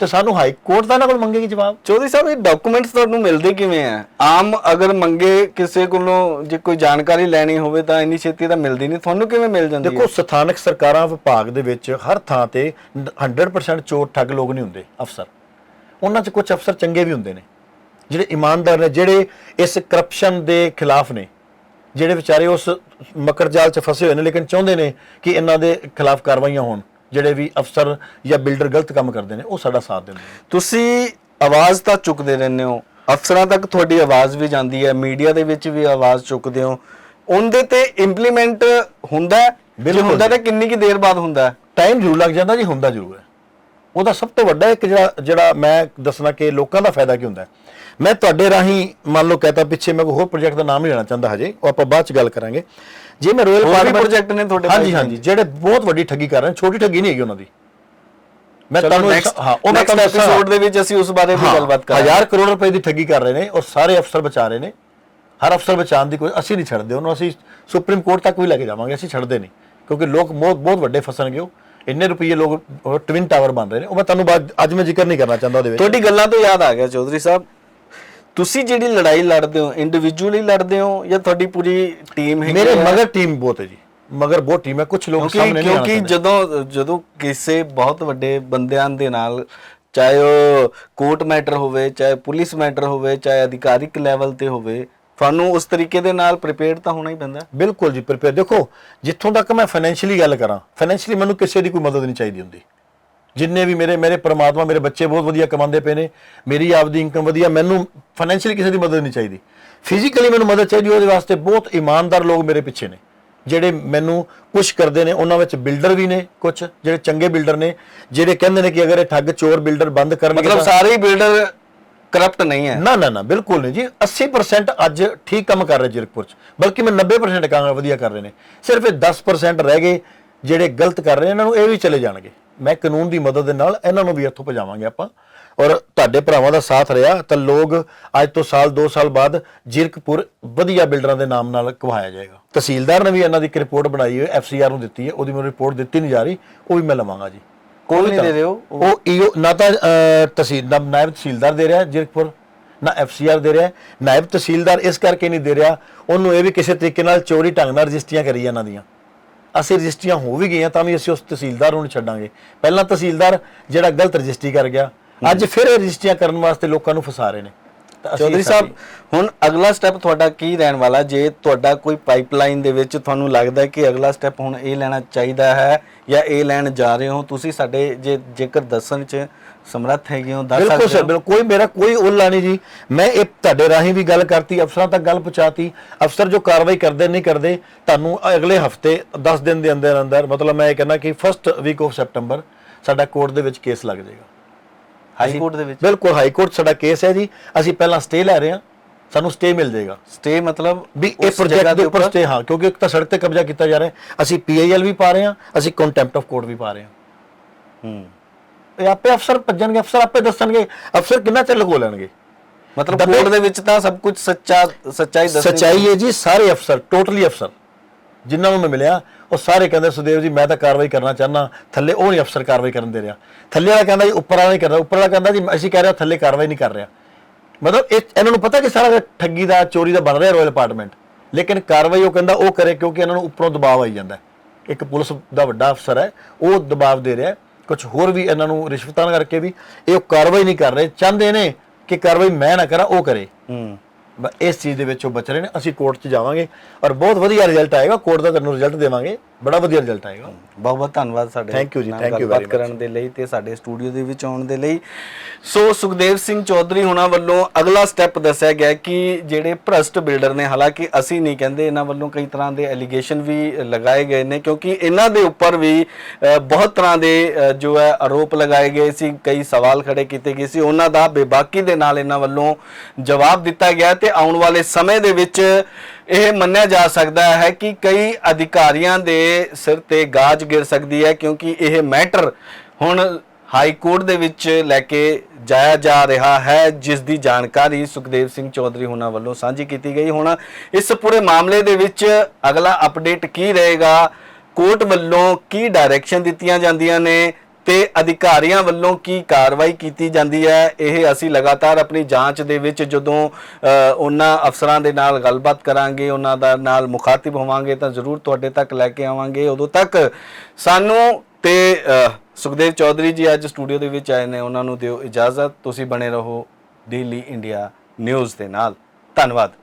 ਤੇ ਸਾਨੂੰ ਹਾਈ ਕੋਰਟ ਦਾ ਇਹਨਾਂ ਕੋਲ ਮੰਗੇਗੀ ਜਵਾਬ? ਚੌਧਰੀ ਸਾਹਿਬ ਇਹ ਡਾਕੂਮੈਂਟਸ ਤੁਹਾਨੂੰ ਮਿਲਦੇ ਕਿਵੇਂ ਆ? ਆਮ ਅਗਰ ਮੰਗੇ ਕਿਸੇ ਕੋਲੋਂ ਜੇ ਕੋਈ ਜਾਣਕਾਰੀ ਲੈਣੀ ਹੋਵੇ ਤਾਂ ਇੰਨੀ ਛੇਤੀ ਤਾਂ ਮਿਲਦੀ ਨਹੀਂ। ਤੁਹਾਨੂੰ ਕਿਵੇਂ ਮਿਲ ਜਾਂਦੀ ਦੇਖੋ ਸਥਾਨਕ ਸਰਕਾਰਾਂ ਵਿਭਾਗ ਦੇ ਵਿੱਚ ਹਰ ਥਾਂ ਤੇ 100% ਚੋਰ ਠੱਗ ਲੋਕ ਨਹੀਂ ਹੁੰਦੇ ਅਫਸਰ। ਉਹਨਾਂ 'ਚ ਕੁਝ ਅਫਸਰ ਚੰਗੇ ਵੀ ਹੁੰਦੇ ਨੇ। ਜਿਹੜੇ ਇਮਾਨਦਾਰ ਨੇ ਜਿਹੜੇ ਇਸ ਕਰਪਸ਼ਨ ਦੇ ਖਿਲਾਫ ਨੇ ਜਿਹੜੇ ਵਿਚਾਰੇ ਉਸ ਮਕਰ ਜਾਲ 'ਚ ਫਸੇ ਹੋਏ ਨੇ ਲੇਕਿਨ ਚਾਹੁੰਦੇ ਨੇ ਕਿ ਇਹਨਾਂ ਦੇ ਖਿਲਾਫ ਕਾਰਵਾਈਆਂ ਹੋਣ। ਜਿਹੜੇ ਵੀ ਅਫਸਰ ਜਾਂ ਬਿਲਡਰ ਗਲਤ ਕੰਮ ਕਰਦੇ ਨੇ ਉਹ ਸਾਡਾ ਸਾਥ ਦਿੰਦੇ ਨੇ ਤੁਸੀਂ ਆਵਾਜ਼ ਤਾਂ ਚੁੱਕਦੇ ਰਹਿੰਦੇ ਹੋ ਅਫਸਰਾਂ ਤੱਕ ਤੁਹਾਡੀ ਆਵਾਜ਼ ਵੀ ਜਾਂਦੀ ਹੈ ਮੀਡੀਆ ਦੇ ਵਿੱਚ ਵੀ ਆਵਾਜ਼ ਚੁੱਕਦੇ ਹੋ ਉਹਦੇ ਤੇ ਇੰਪਲੀਮੈਂਟ ਹੁੰਦਾ? ਜੇ ਬਿਲਕੁਲ ਹੁੰਦਾ। ਤਾਂ ਕਿੰਨੀ ਕੀ ਦੇਰ ਬਾਅਦ ਹੁੰਦਾ? ਟਾਈਮ ਜ਼ਰੂਰ ਲੱਗ ਜਾਂਦਾ ਜੀ ਹੁੰਦਾ ਜ਼ਰੂਰ ਹੈ ਉਹਦਾ ਸਭ ਤੋਂ ਵੱਡਾ ਇੱਕ ਜਿਹੜਾ ਜਿਹੜਾ ਮੈਂ ਦੱਸਣਾ ਕਿ ਲੋਕਾਂ ਦਾ ਫਾਇਦਾ ਕੀ ਹੁੰਦਾ ਮੈਂ ਤੁਹਾਡੇ ਰਾਹੀਂ ਮੰਨ ਲਓ ਕਹਤਾ ਪਿੱਛੇ ਮੈਂ ਕੋਈ ਹੋਰ ਪ੍ਰੋਜੈਕਟ ਦਾ ਨਾਮ ਨਹੀਂ ਲੈਣਾ ਚਾਹੁੰਦਾ ਹਜੇ ਉਹ ਆਪਾਂ ਬਾਅਦ ਚ ਗੱਲ ਕਰਾਂਗੇ। ਜੇ ਮੈਂ ਰੋਇਲ ਵੀ project ਨੇ ਤੁਹਾਡੇ ਹਾਂਜੀ? ਹਾਂਜੀ ਜਿਹੜੇ ਬਹੁਤ ਵੱਡੀ ਠੱਗੀ ਕਰ ਰਹੇ ਨੇ ਛੋਟੀ ਠੱਗੀ ਨਹੀਂ ਹੈਗੀ ਉਹਨਾਂ ਦੀ। ਮੈਂ ਤੁਹਾਨੂੰ ਹਾਂ ਉਹ ਮੈਂ ਤੁਹਾਨੂੰ episode ਦੇ ਵਿੱਚ ਅਸੀਂ ਉਸ ਬਾਰੇ ਵੀ ਗੱਲਬਾਤ ਕਰਾਂਗੇ। ਹਜ਼ਾਰ ਕਰੋੜ ਰੁਪਏ ਦੀ ਠੱਗੀ ਕਰ ਰਹੇ ਨੇ ਔਰ ਸਾਰੇ ਅਫਸਰ ਬਚਾ ਰਹੇ ਨੇ। ਹਰ ਅਫਸਰ ਬਚਾਉਣ ਦੀ ਕੋਈ ਅਸੀਂ ਨਹੀਂ ਛੱਡਦੇ ਉਹਨੂੰ ਅਸੀਂ ਸੁਪਰੀਮ ਕੋਰਟ ਤੱਕ ਵੀ ਲੈ ਕੇ ਜਾਵਾਂਗੇ ਅਸੀਂ ਛੱਡਦੇ ਨਹੀਂ। ਕਿਉਂਕਿ ਲੋਕ ਬਹੁਤ ਬਹੁਤ ਵੱਡੇ ਫਸਣਗੇ ਉਹ। ਇੰਨੇ ਰੁਪਏ ਲੋਕ ਟਵਿਨ ਟਾਵਰ ਬਣ ਰਹੇ ਨੇ। ਉਹ ਮੈਂ ਤੁਹਾਨੂੰ ਬਾਅਦ ਅੱਜ ਮੈਂ ਜ਼ਿਕਰ ਨਹੀਂ ਕਰਨਾ ਚਾਹੁੰਦਾ ਉਹਦੇ ਵਿੱਚ। ਤੁਹਾਡੀ ਗੱਲਾਂ ਤੋਂ ਯਾਦ ਆ ਗਿਆ ਚੌਧਰੀ ਸਾਹਿਬ। ਤੁਸੀਂ ਜਿਹੜੀ ਲੜਾਈ ਲੜਦੇ ਹੋ ਇੰਡੀਵਿਜੂਅਲੀ ਲੜਦੇ ਹੋ ਜਾਂ ਤੁਹਾਡੀ ਪੂਰੀ ਟੀਮ ਹੈ ਮੇਰੇ ਮਗਰ ਟੀਮ ਬਹੁਤ ਹੈ ਜੀ। ਮਗਰ ਬਹੁਤ ਟੀਮ ਹੈ। ਕੁਝ ਲੋਕ ਸਾਹਮਣੇ ਨਹੀਂ ਕਿਉਂਕਿ। ਜਦੋਂ ਜਦੋਂ ਕਿਸੇ ਬਹੁਤ ਵੱਡੇ ਬੰਦਿਆਂ ਦੇ ਨਾਲ ਚਾਹੇ ਉਹ ਕੋਰਟ ਮੈਟਰ ਹੋਵੇ ਚਾਹੇ ਪੁਲਿਸ ਮੈਟਰ ਹੋਵੇ ਚਾਹੇ ਅਧਿਕਾਰਿਕ ਲੈਵਲ ਤੇ ਹੋਵੇ ਤੁਹਾਨੂੰ ਉਸ ਤਰੀਕੇ ਦੇ ਨਾਲ ਪ੍ਰਿਪੇਅਰਡ ਤਾਂ ਹੋਣਾ ਹੀ ਪੈਂਦਾ। ਬਿਲਕੁਲ ਜੀ ਪ੍ਰਿਪੇਅਰ ਦੇਖੋ ਜਿੱਥੋਂ ਤੱਕ ਮੈਂ ਫਾਈਨੈਂਸ਼ੀਅਲੀ ਗੱਲ ਕਰਾਂ ਫਾਈਨੈਂਸ਼ੀਅਲੀ ਮੈਨੂੰ ਕਿਸੇ ਦੀ ਕੋਈ ਮਦਦ ਨਹੀਂ ਚਾਹੀਦੀ ਹੁੰਦੀ। ਜਿੰਨੇ ਵੀ ਮੇਰੇ ਮੇਰੇ ਪ੍ਰਮਾਤਮਾ ਮੇਰੇ ਬੱਚੇ ਬਹੁਤ ਵਧੀਆ ਕਮਾਉਂਦੇ ਪਏ ਨੇ ਮੇਰੀ ਆਪਦੀ ਇਨਕਮ ਵਧੀਆ ਮੈਨੂੰ ਫਾਈਨੈਂਸ਼ੀਅਲੀ ਕਿਸੇ ਦੀ ਮਦਦ ਨਹੀਂ ਚਾਹੀਦੀ। ਫਿਜ਼ੀਕਲੀ ਮੈਨੂੰ ਮਦਦ ਚਾਹੀਦੀ ਉਹਦੇ ਵਾਸਤੇ ਬਹੁਤ ਇਮਾਨਦਾਰ ਲੋਕ ਮੇਰੇ ਪਿੱਛੇ ਨੇ ਜਿਹੜੇ ਮੈਨੂੰ ਪੁਸ਼ ਕਰਦੇ ਨੇ ਉਹਨਾਂ ਵਿੱਚ ਬਿਲਡਰ ਵੀ ਨੇ ਕੁਝ ਜਿਹੜੇ ਚੰਗੇ ਬਿਲਡਰ ਨੇ ਜਿਹੜੇ ਕਹਿੰਦੇ ਨੇ ਕਿ ਅਗਰ ਇਹ ਠੱਗ ਚੋਰ ਬਿਲਡਰ ਬੰਦ ਕਰਨਗੇ ਮਤਲਬ ਸਾਰੇ ਹੀ ਬਿਲਡਰ ਕਰਪਟ ਨਹੀਂ ਹੈ। ਨਾ ਨਾ ਨਾ, ਬਿਲਕੁਲ ਨਹੀਂ ਜੀ। 80% ਅੱਜ ਠੀਕ ਕੰਮ ਕਰ ਰਹੇ ਜੀਰਕਪੁਰ ਚ। ਬਲਕਿ ਮੈਂ 90% ਕਹਾਂਗਾ ਵਧੀਆ ਕਰ ਰਹੇ ਨੇ। ਸਿਰਫ ਇਹ 10% ਰਹਿ ਗਏ ਜਿਹੜੇ ਗਲਤ ਕਰ ਰਹੇ ਇਹਨਾਂ ਨੂੰ ਇਹ ਵੀ ਚਲੇ ਜਾਣਗੇ। ਮੈਂ ਕਾਨੂੰਨ ਦੀ ਮਦਦ ਦੇ ਨਾਲ ਇਹਨਾਂ ਨੂੰ ਵੀ ਇੱਥੋਂ ਭਜਾਵਾਂਗੇ ਆਪਾਂ। ਔਰ ਤੁਹਾਡੇ ਭਰਾਵਾਂ ਦਾ ਸਾਥ ਰਿਹਾ ਤਾਂ ਲੋਕ ਅੱਜ ਤੋਂ ਸਾਲ 2 ਸਾਲ ਬਾਅਦ ਜੀਰਕਪੁਰ ਵਧੀਆ ਬਿਲਡਰਾਂ ਦੇ ਨਾਮ ਨਾਲ ਕਵਾਇਆ ਜਾਏਗਾ। ਤਹਿਸੀਲਦਾਰ ਨੇ ਵੀ ਇਹਨਾਂ ਦੀ ਇੱਕ ਰਿਪੋਰਟ ਬਣਾਈ ਹੈ ਐਫਸੀਆਰ ਨੂੰ ਦਿੱਤੀ ਹੈ, ਉਹਦੀ ਮੈਨੂੰ ਰਿਪੋਰਟ ਦਿੱਤੀ ਨਹੀਂ ਜਾ ਰਹੀ, ਉਹ ਵੀ ਮੈਂ ਲਵਾਂਗਾ ਜੀ। ਕੋਈ ਨਹੀਂ ਦੇ ਹੋ ਉਹ ਈਓ ਨਾ ਤਾਂ ਤਹਿਸੀਲ ਨਾ ਨਾਇਬ ਤਹਿਸੀਲਦਾਰ ਦੇ ਰਿਹਾ ਜੀਰਕਪੁਰ ਨਾ ਐਫਸੀਆਰ ਦੇ ਰਿਹਾ। ਨਾਇਬ ਤਹਿਸੀਲਦਾਰ ਇਸ ਕਰਕੇ ਨਹੀਂ ਦੇ ਰਿਹਾ। ਉਹਨੂੰ ਇਹ ਵੀ ਕਿਸੇ ਤਰੀਕੇ ਨਾਲ ਚੋਰੀ ਢੰਗ ਨਾਲ ਰਜਿਸਟਰੀਆਂ ਕਰੀ ਇਹਨਾਂ ਦੀਆਂ। ਅਸੀਂ ਰਜਿਸਟਰੀਆਂ ਹੋ ਵੀ ਗਈਆਂ ਤਾਂ ਵੀ ਅਸੀਂ ਉਸ ਤਹਿਸੀਲਦਾਰ ਨੂੰ ਛੱਡਾਂਗੇ। ਪਹਿਲਾਂ ਤਹਿਸੀਲਦਾਰ ਜਿਹੜਾ ਗਲਤ ਰਜਿਸਟਰੀ ਕਰ ਗਿਆ। ਅੱਜ ਫਿਰ ਇਹ ਰਜਿਸਟਰੀਆਂ ਕਰਨ ਵਾਸਤੇ ਲੋਕਾਂ ਨੂੰ ਫਸਾ ਰਹੇ ਨੇ। ਚੌਧਰੀ ਸਾਹਿਬ ਹੁਣ ਅਗਲਾ ਸਟੈਪ ਤੁਹਾਡਾ ਕੀ ਰਹਿਣ ਵਾਲਾ? ਜੇ ਤੁਹਾਡਾ ਕੋਈ ਪਾਈਪਲਾਈਨ ਦੇ ਵਿੱਚ ਤੁਹਾਨੂੰ ਲੱਗਦਾ ਹੈ ਕਿ ਅਗਲਾ ਸਟੈਪ ਹੁਣ ਇਹ ਲੈਣਾ ਚਾਹੀਦਾ ਹੈ ਜਾਂ ਇਹ ਲੈਣ ਜਾ ਰਹੇ ਹੋ ਤੁਸੀਂ ਸਾਡੇ ਜੇ ਜੇਕਰ ਦੱਸਣ ਚ ਸਮਰੱਥ ਹੈਗੇ ਹੋ ਦੱਸ ਬਿਲਕੁਲ ਸਕਦੇ ਸਰ ਹੋ। ਬਿਲਕੁਲ ਕੋਈ ਮੇਰਾ ਕੋਈ ਉੱਲਾ ਨਹੀਂ ਜੀ। ਮੈਂ ਇਹ ਤੁਹਾਡੇ ਰਾਹੀਂ ਵੀ ਗੱਲ ਕਰਤੀ ਅਫਸਰਾਂ ਤੱਕ ਗੱਲ ਪਹੁੰਚਾਤੀ। ਅਫਸਰ ਜੋ ਕਾਰਵਾਈ ਕਰਦੇ ਨਹੀਂ ਕਰਦੇ ਤੁਹਾਨੂੰ ਅਗਲੇ ਹਫ਼ਤੇ 10 ਦਿਨ ਦੇ ਅੰਦਰ ਅੰਦਰ ਮਤਲਬ ਮੈਂ ਇਹ ਕਹਿੰਦਾ ਕਿ ਫਸਟ ਵੀਕ ਆਫ ਸੈਪਟੈਂਬਰ ਸਾਡਾ ਕੋਰਟ ਦੇ ਵਿੱਚ ਕੇਸ ਲੱਗ ਜਾਏਗਾ। ਹਾਈ ਕੋਰਟ ਦੇ ਵਿੱਚ? ਬਿਲਕੁਲ ਹਾਈ ਕੋਰਟ ਸਾਡਾ ਕੇਸ ਹੈ ਜੀ। ਅਸੀਂ ਪਹਿਲਾਂ ਸਟੇ ਲੈ ਰਹੇ ਹਾਂ ਸਾਨੂੰ ਸਟੇ ਮਿਲ ਜਾਏਗਾ। ਸਟੇ ਮਤਲਬ ਵੀ ਇਹ ਪ੍ਰੋਜੈਕਟ ਦੇ ਉੱਪਰ ਸਟੇ ਹਾਂ ਕਿਉਂਕਿ ਇੱਕ ਤਾਂ ਸੜਕ ਤੇ ਕਬਜ਼ਾ ਕੀਤਾ ਜਾ ਰਿਹਾ ਹੈ। ਅਸੀਂ ਪੀਆਈਐਲ ਵੀ ਪਾ ਰਹੇ ਹਾਂ ਅਸੀਂ ਕੰਟੈਂਪਟ ਆਫ ਕੋਰਟ ਵੀ ਪਾ ਰਹੇ ਹਾਂ। ਹੂੰ। ਇਹ ਆਪੇ ਅਫਸਰ ਭੱਜਣਗੇ ਅਫਸਰ ਆਪੇ ਦੱਸਣਗੇ ਅਫਸਰ ਕਿੰਨਾ ਚਿਰ ਲਗੋ ਲੈਣਗੇ? ਮਤਲਬ ਕੋਰਟ ਦੇ ਵਿੱਚ ਤਾਂ ਸਭ ਕੁਝ ਸੱਚਾ ਸੱਚਾਈ ਦੱਸਣੀ ਸਚਾਈ ਹੈ ਜੀ ਸਾਰੇ ਅਫਸਰ ਟੋਟਲੀ ਅਫਸਰ। ਜਿਨ੍ਹਾਂ ਨੂੰ ਮੈਂ ਮਿਲਿਆ, ਉਹ ਸਾਰੇ ਕਹਿੰਦੇ, ਸੁਦੇਵ ਜੀ, ਮੈਂ ਤਾਂ ਕਾਰਵਾਈ ਕਰਨਾ ਚਾਹਨਾ ਥੱਲੇ ਉਹ ਨਹੀਂ ਅਫਸਰ ਕਾਰਵਾਈ ਕਰਨ ਦੇ ਰਿਹਾ। ਥੱਲੇ ਵਾਲਾ ਕਹਿੰਦਾ ਜੀ, ਉੱਪਰ ਵਾਲਾ ਨਹੀਂ ਕਰਦਾ ਉੱਪਰ ਵਾਲਾ ਕਹਿੰਦਾ ਜੀ, ਅਸੀਂ ਕਹਿ ਰਿਹਾ ਥੱਲੇ ਕਾਰਵਾਈ ਨਹੀਂ ਕਰ ਰਿਹਾ। ਮਤਲਬ ਇਹ, ਇਹਨਾਂ ਨੂੰ ਪਤਾ ਕਿ ਸਾਰਾ ਠੱਗੀ ਦਾ, ਚੋਰੀ ਦਾ ਬਣ ਰਿਹਾ ਰੋਇਲ ਅਪਾਰਟਮੈਂਟ ਲੇਕਿਨ ਕਾਰਵਾਈ ਉਹ ਕਹਿੰਦਾ, ਉਹ ਕਰੇ ਕਿਉਂਕਿ ਇਹਨਾਂ ਨੂੰ ਉੱਪਰੋਂ ਦਬਾਅ ਆਈ ਜਾਂਦਾ ਇੱਕ ਪੁਲਿਸ ਦਾ ਵੱਡਾ ਅਫਸਰ ਹੈ, ਉਹ ਦਬਾਅ ਦੇ ਰਿਹਾ ਕੁਝ ਹੋਰ ਵੀ ਇਹਨਾਂ ਨੂੰ ਰਿਸ਼ਵਤਾਂ ਕਰਕੇ ਵੀ ਇਹ ਉਹ ਕਾਰਵਾਈ ਨਹੀਂ ਕਰ ਰਹੇ, ਚਾਹੁੰਦੇ ਨੇ ਕਿ ਕਾਰਵਾਈ ਮੈਂ ਨਾ ਕਰਾਂ, ਉਹ ਕਰੇ। ਹੂੰ। ਬ- ਇਸ ਚੀਜ਼ ਦੇ ਵਿੱਚ ਉਹ ਬਚ ਰਹੇ ਨੇ। ਅਸੀਂ ਕੋਰਟ 'ਚ ਜਾਵਾਂਗੇ ਔਰ ਬਹੁਤ ਵਧੀਆ ਰਿਜ਼ਲਟ ਆਏਗਾ। ਕੋਰਟ ਦਾ ਤੁਹਾਨੂੰ ਰਿਜ਼ਲਟ ਦੇਵਾਂਗੇ। ਬੜਾ ਵਧੀਆ ਰਿਜ਼ਲਟ ਆਏਗਾ। ਬਹੁਤ ਬਹੁਤ ਧੰਨਵਾਦ ਸਾਡੇ Thank you ਜੀ, ਨਾਲ thank you ਗੱਲਬਾਤ very much. ਕਰਨ ਦੇ ਲਈ ਤੇ ਸਾਡੇ ਸਟੂਡੀਓ ਦੇ ਵਿੱਚ ਆਉਣ ਦੇ ਲਈ। ਸੋ ਸੁਖਦੇਵ ਸਿੰਘ ਚੌਧਰੀ ਹੁਣਾਂ ਵੱਲੋਂ ਅਗਲਾ ਸਟੈਪ ਦੱਸਿਆ ਗਿਆ ਕਿ ਜਿਹੜੇ ਭ੍ਰਸ਼ਟ ਬਿਲਡਰ ਨੇ ਹਾਲਾਂਕਿ ਅਸੀਂ ਨਹੀਂ ਕਹਿੰਦੇ ਇਹਨਾਂ ਵੱਲੋਂ ਕਈ ਤਰ੍ਹਾਂ ਦੇ ਐਲੀਗੇਸ਼ਨ ਵੀ ਲਗਾਏ ਗਏ ਨੇ ਕਿਉਂਕਿ ਇਹਨਾਂ ਦੇ ਉੱਪਰ ਵੀ ਅ, ਬਹੁਤ ਤਰ੍ਹਾਂ ਦੇ ਅ, ਜੋ ਹੈ ਆਰੋਪ ਲਗਾਏ ਗਏ ਸੀ ਕਈ ਸਵਾਲ ਖੜੇ ਕੀਤੇ ਗਏ ਸੀ। ਉਹਨਾਂ ਦਾ ਬੇਬਾਕੀ ਦੇ ਨਾਲ ਇਹਨਾਂ ਵੱਲੋਂ ਜਵਾਬ ਦਿੱਤਾ ਗਿਆ ਤੇ ਆਉਣ ਵਾਲੇ ਸਮੇਂ ਦੇ ਵਿੱਚ ਇਹ ਮੰਨਿਆ ਜਾ ਸਕਦਾ ਹੈ ਕਿ ਕਈ ਅਧਿਕਾਰੀਆਂ ਦੇ ਸਿਰ ਤੇ ਗਾਜ ਗਿਰ ਸਕਦੀ ਹੈ ਕਿਉਂਕਿ ਇਹ ਮੈਟਰ ਹੁਣ ਹਾਈ ਕੋਰਟ ਦੇ ਵਿੱਚ ਲੈ ਕੇ ਜਾਇਆ ਜਾ ਰਿਹਾ ਹੈ, ਜਿਸ ਦੀ ਜਾਣਕਾਰੀ ਸੁਖਦੇਵ ਸਿੰਘ ਚੌਧਰੀ ਹੁਣਾਂ ਵੱਲੋਂ ਸਾਂਝੀ ਕੀਤੀ ਗਈ। ਹੁਣ ਇਸ ਪੂਰੇ ਮਾਮਲੇ ਦੇ ਵਿੱਚ ਅਗਲਾ ਅਪਡੇਟ ਕੀ ਰਹੇਗਾ? ਕੋਰਟ ਵੱਲੋਂ ਕੀ ਡਾਇਰੈਕਸ਼ਨ ਦਿੱਤੀਆਂ ਜਾਂਦੀਆਂ ਨੇ? ਤੇ ਅਧਿਕਾਰੀਆਂ ਵੱਲੋਂ ਕੀ ਕਾਰਵਾਈ ਕੀਤੀ ਜਾਂਦੀ ਹੈ? ਇਹ ਅਸੀਂ ਲਗਾਤਾਰ ਆਪਣੀ ਜਾਂਚ ਦੇ ਵਿੱਚ ਜਦੋਂ ਉਹਨਾਂ ਅਫਸਰਾਂ ਦੇ ਨਾਲ ਗੱਲਬਾਤ ਕਰਾਂਗੇ, ਉਹਨਾਂ ਦਾ ਨਾਲ ਮੁਖਾਤਿਬ ਹੋਵਾਂਗੇ, ਤਾਂ ਜ਼ਰੂਰ ਤੁਹਾਡੇ ਤੱਕ ਲੈ ਕੇ ਆਵਾਂਗੇ। ਉਦੋਂ ਤੱਕ ਸਾਨੂੰ ਤੇ ਸੁਖਦੇਵ ਚੌਧਰੀ ਜੀ ਅੱਜ ਸਟੂਡੀਓ ਦੇ ਵਿੱਚ ਆਏ ਨੇ, ਉਹਨਾਂ ਨੂੰ ਦਿਓ ਇਜਾਜ਼ਤ। ਤੁਸੀਂ ਬਣੇ ਰਹੋ ਡੇਲੀ ਇੰਡੀਆ ਨਿਊਜ਼ ਦੇ ਨਾਲ। ਧੰਨਵਾਦ।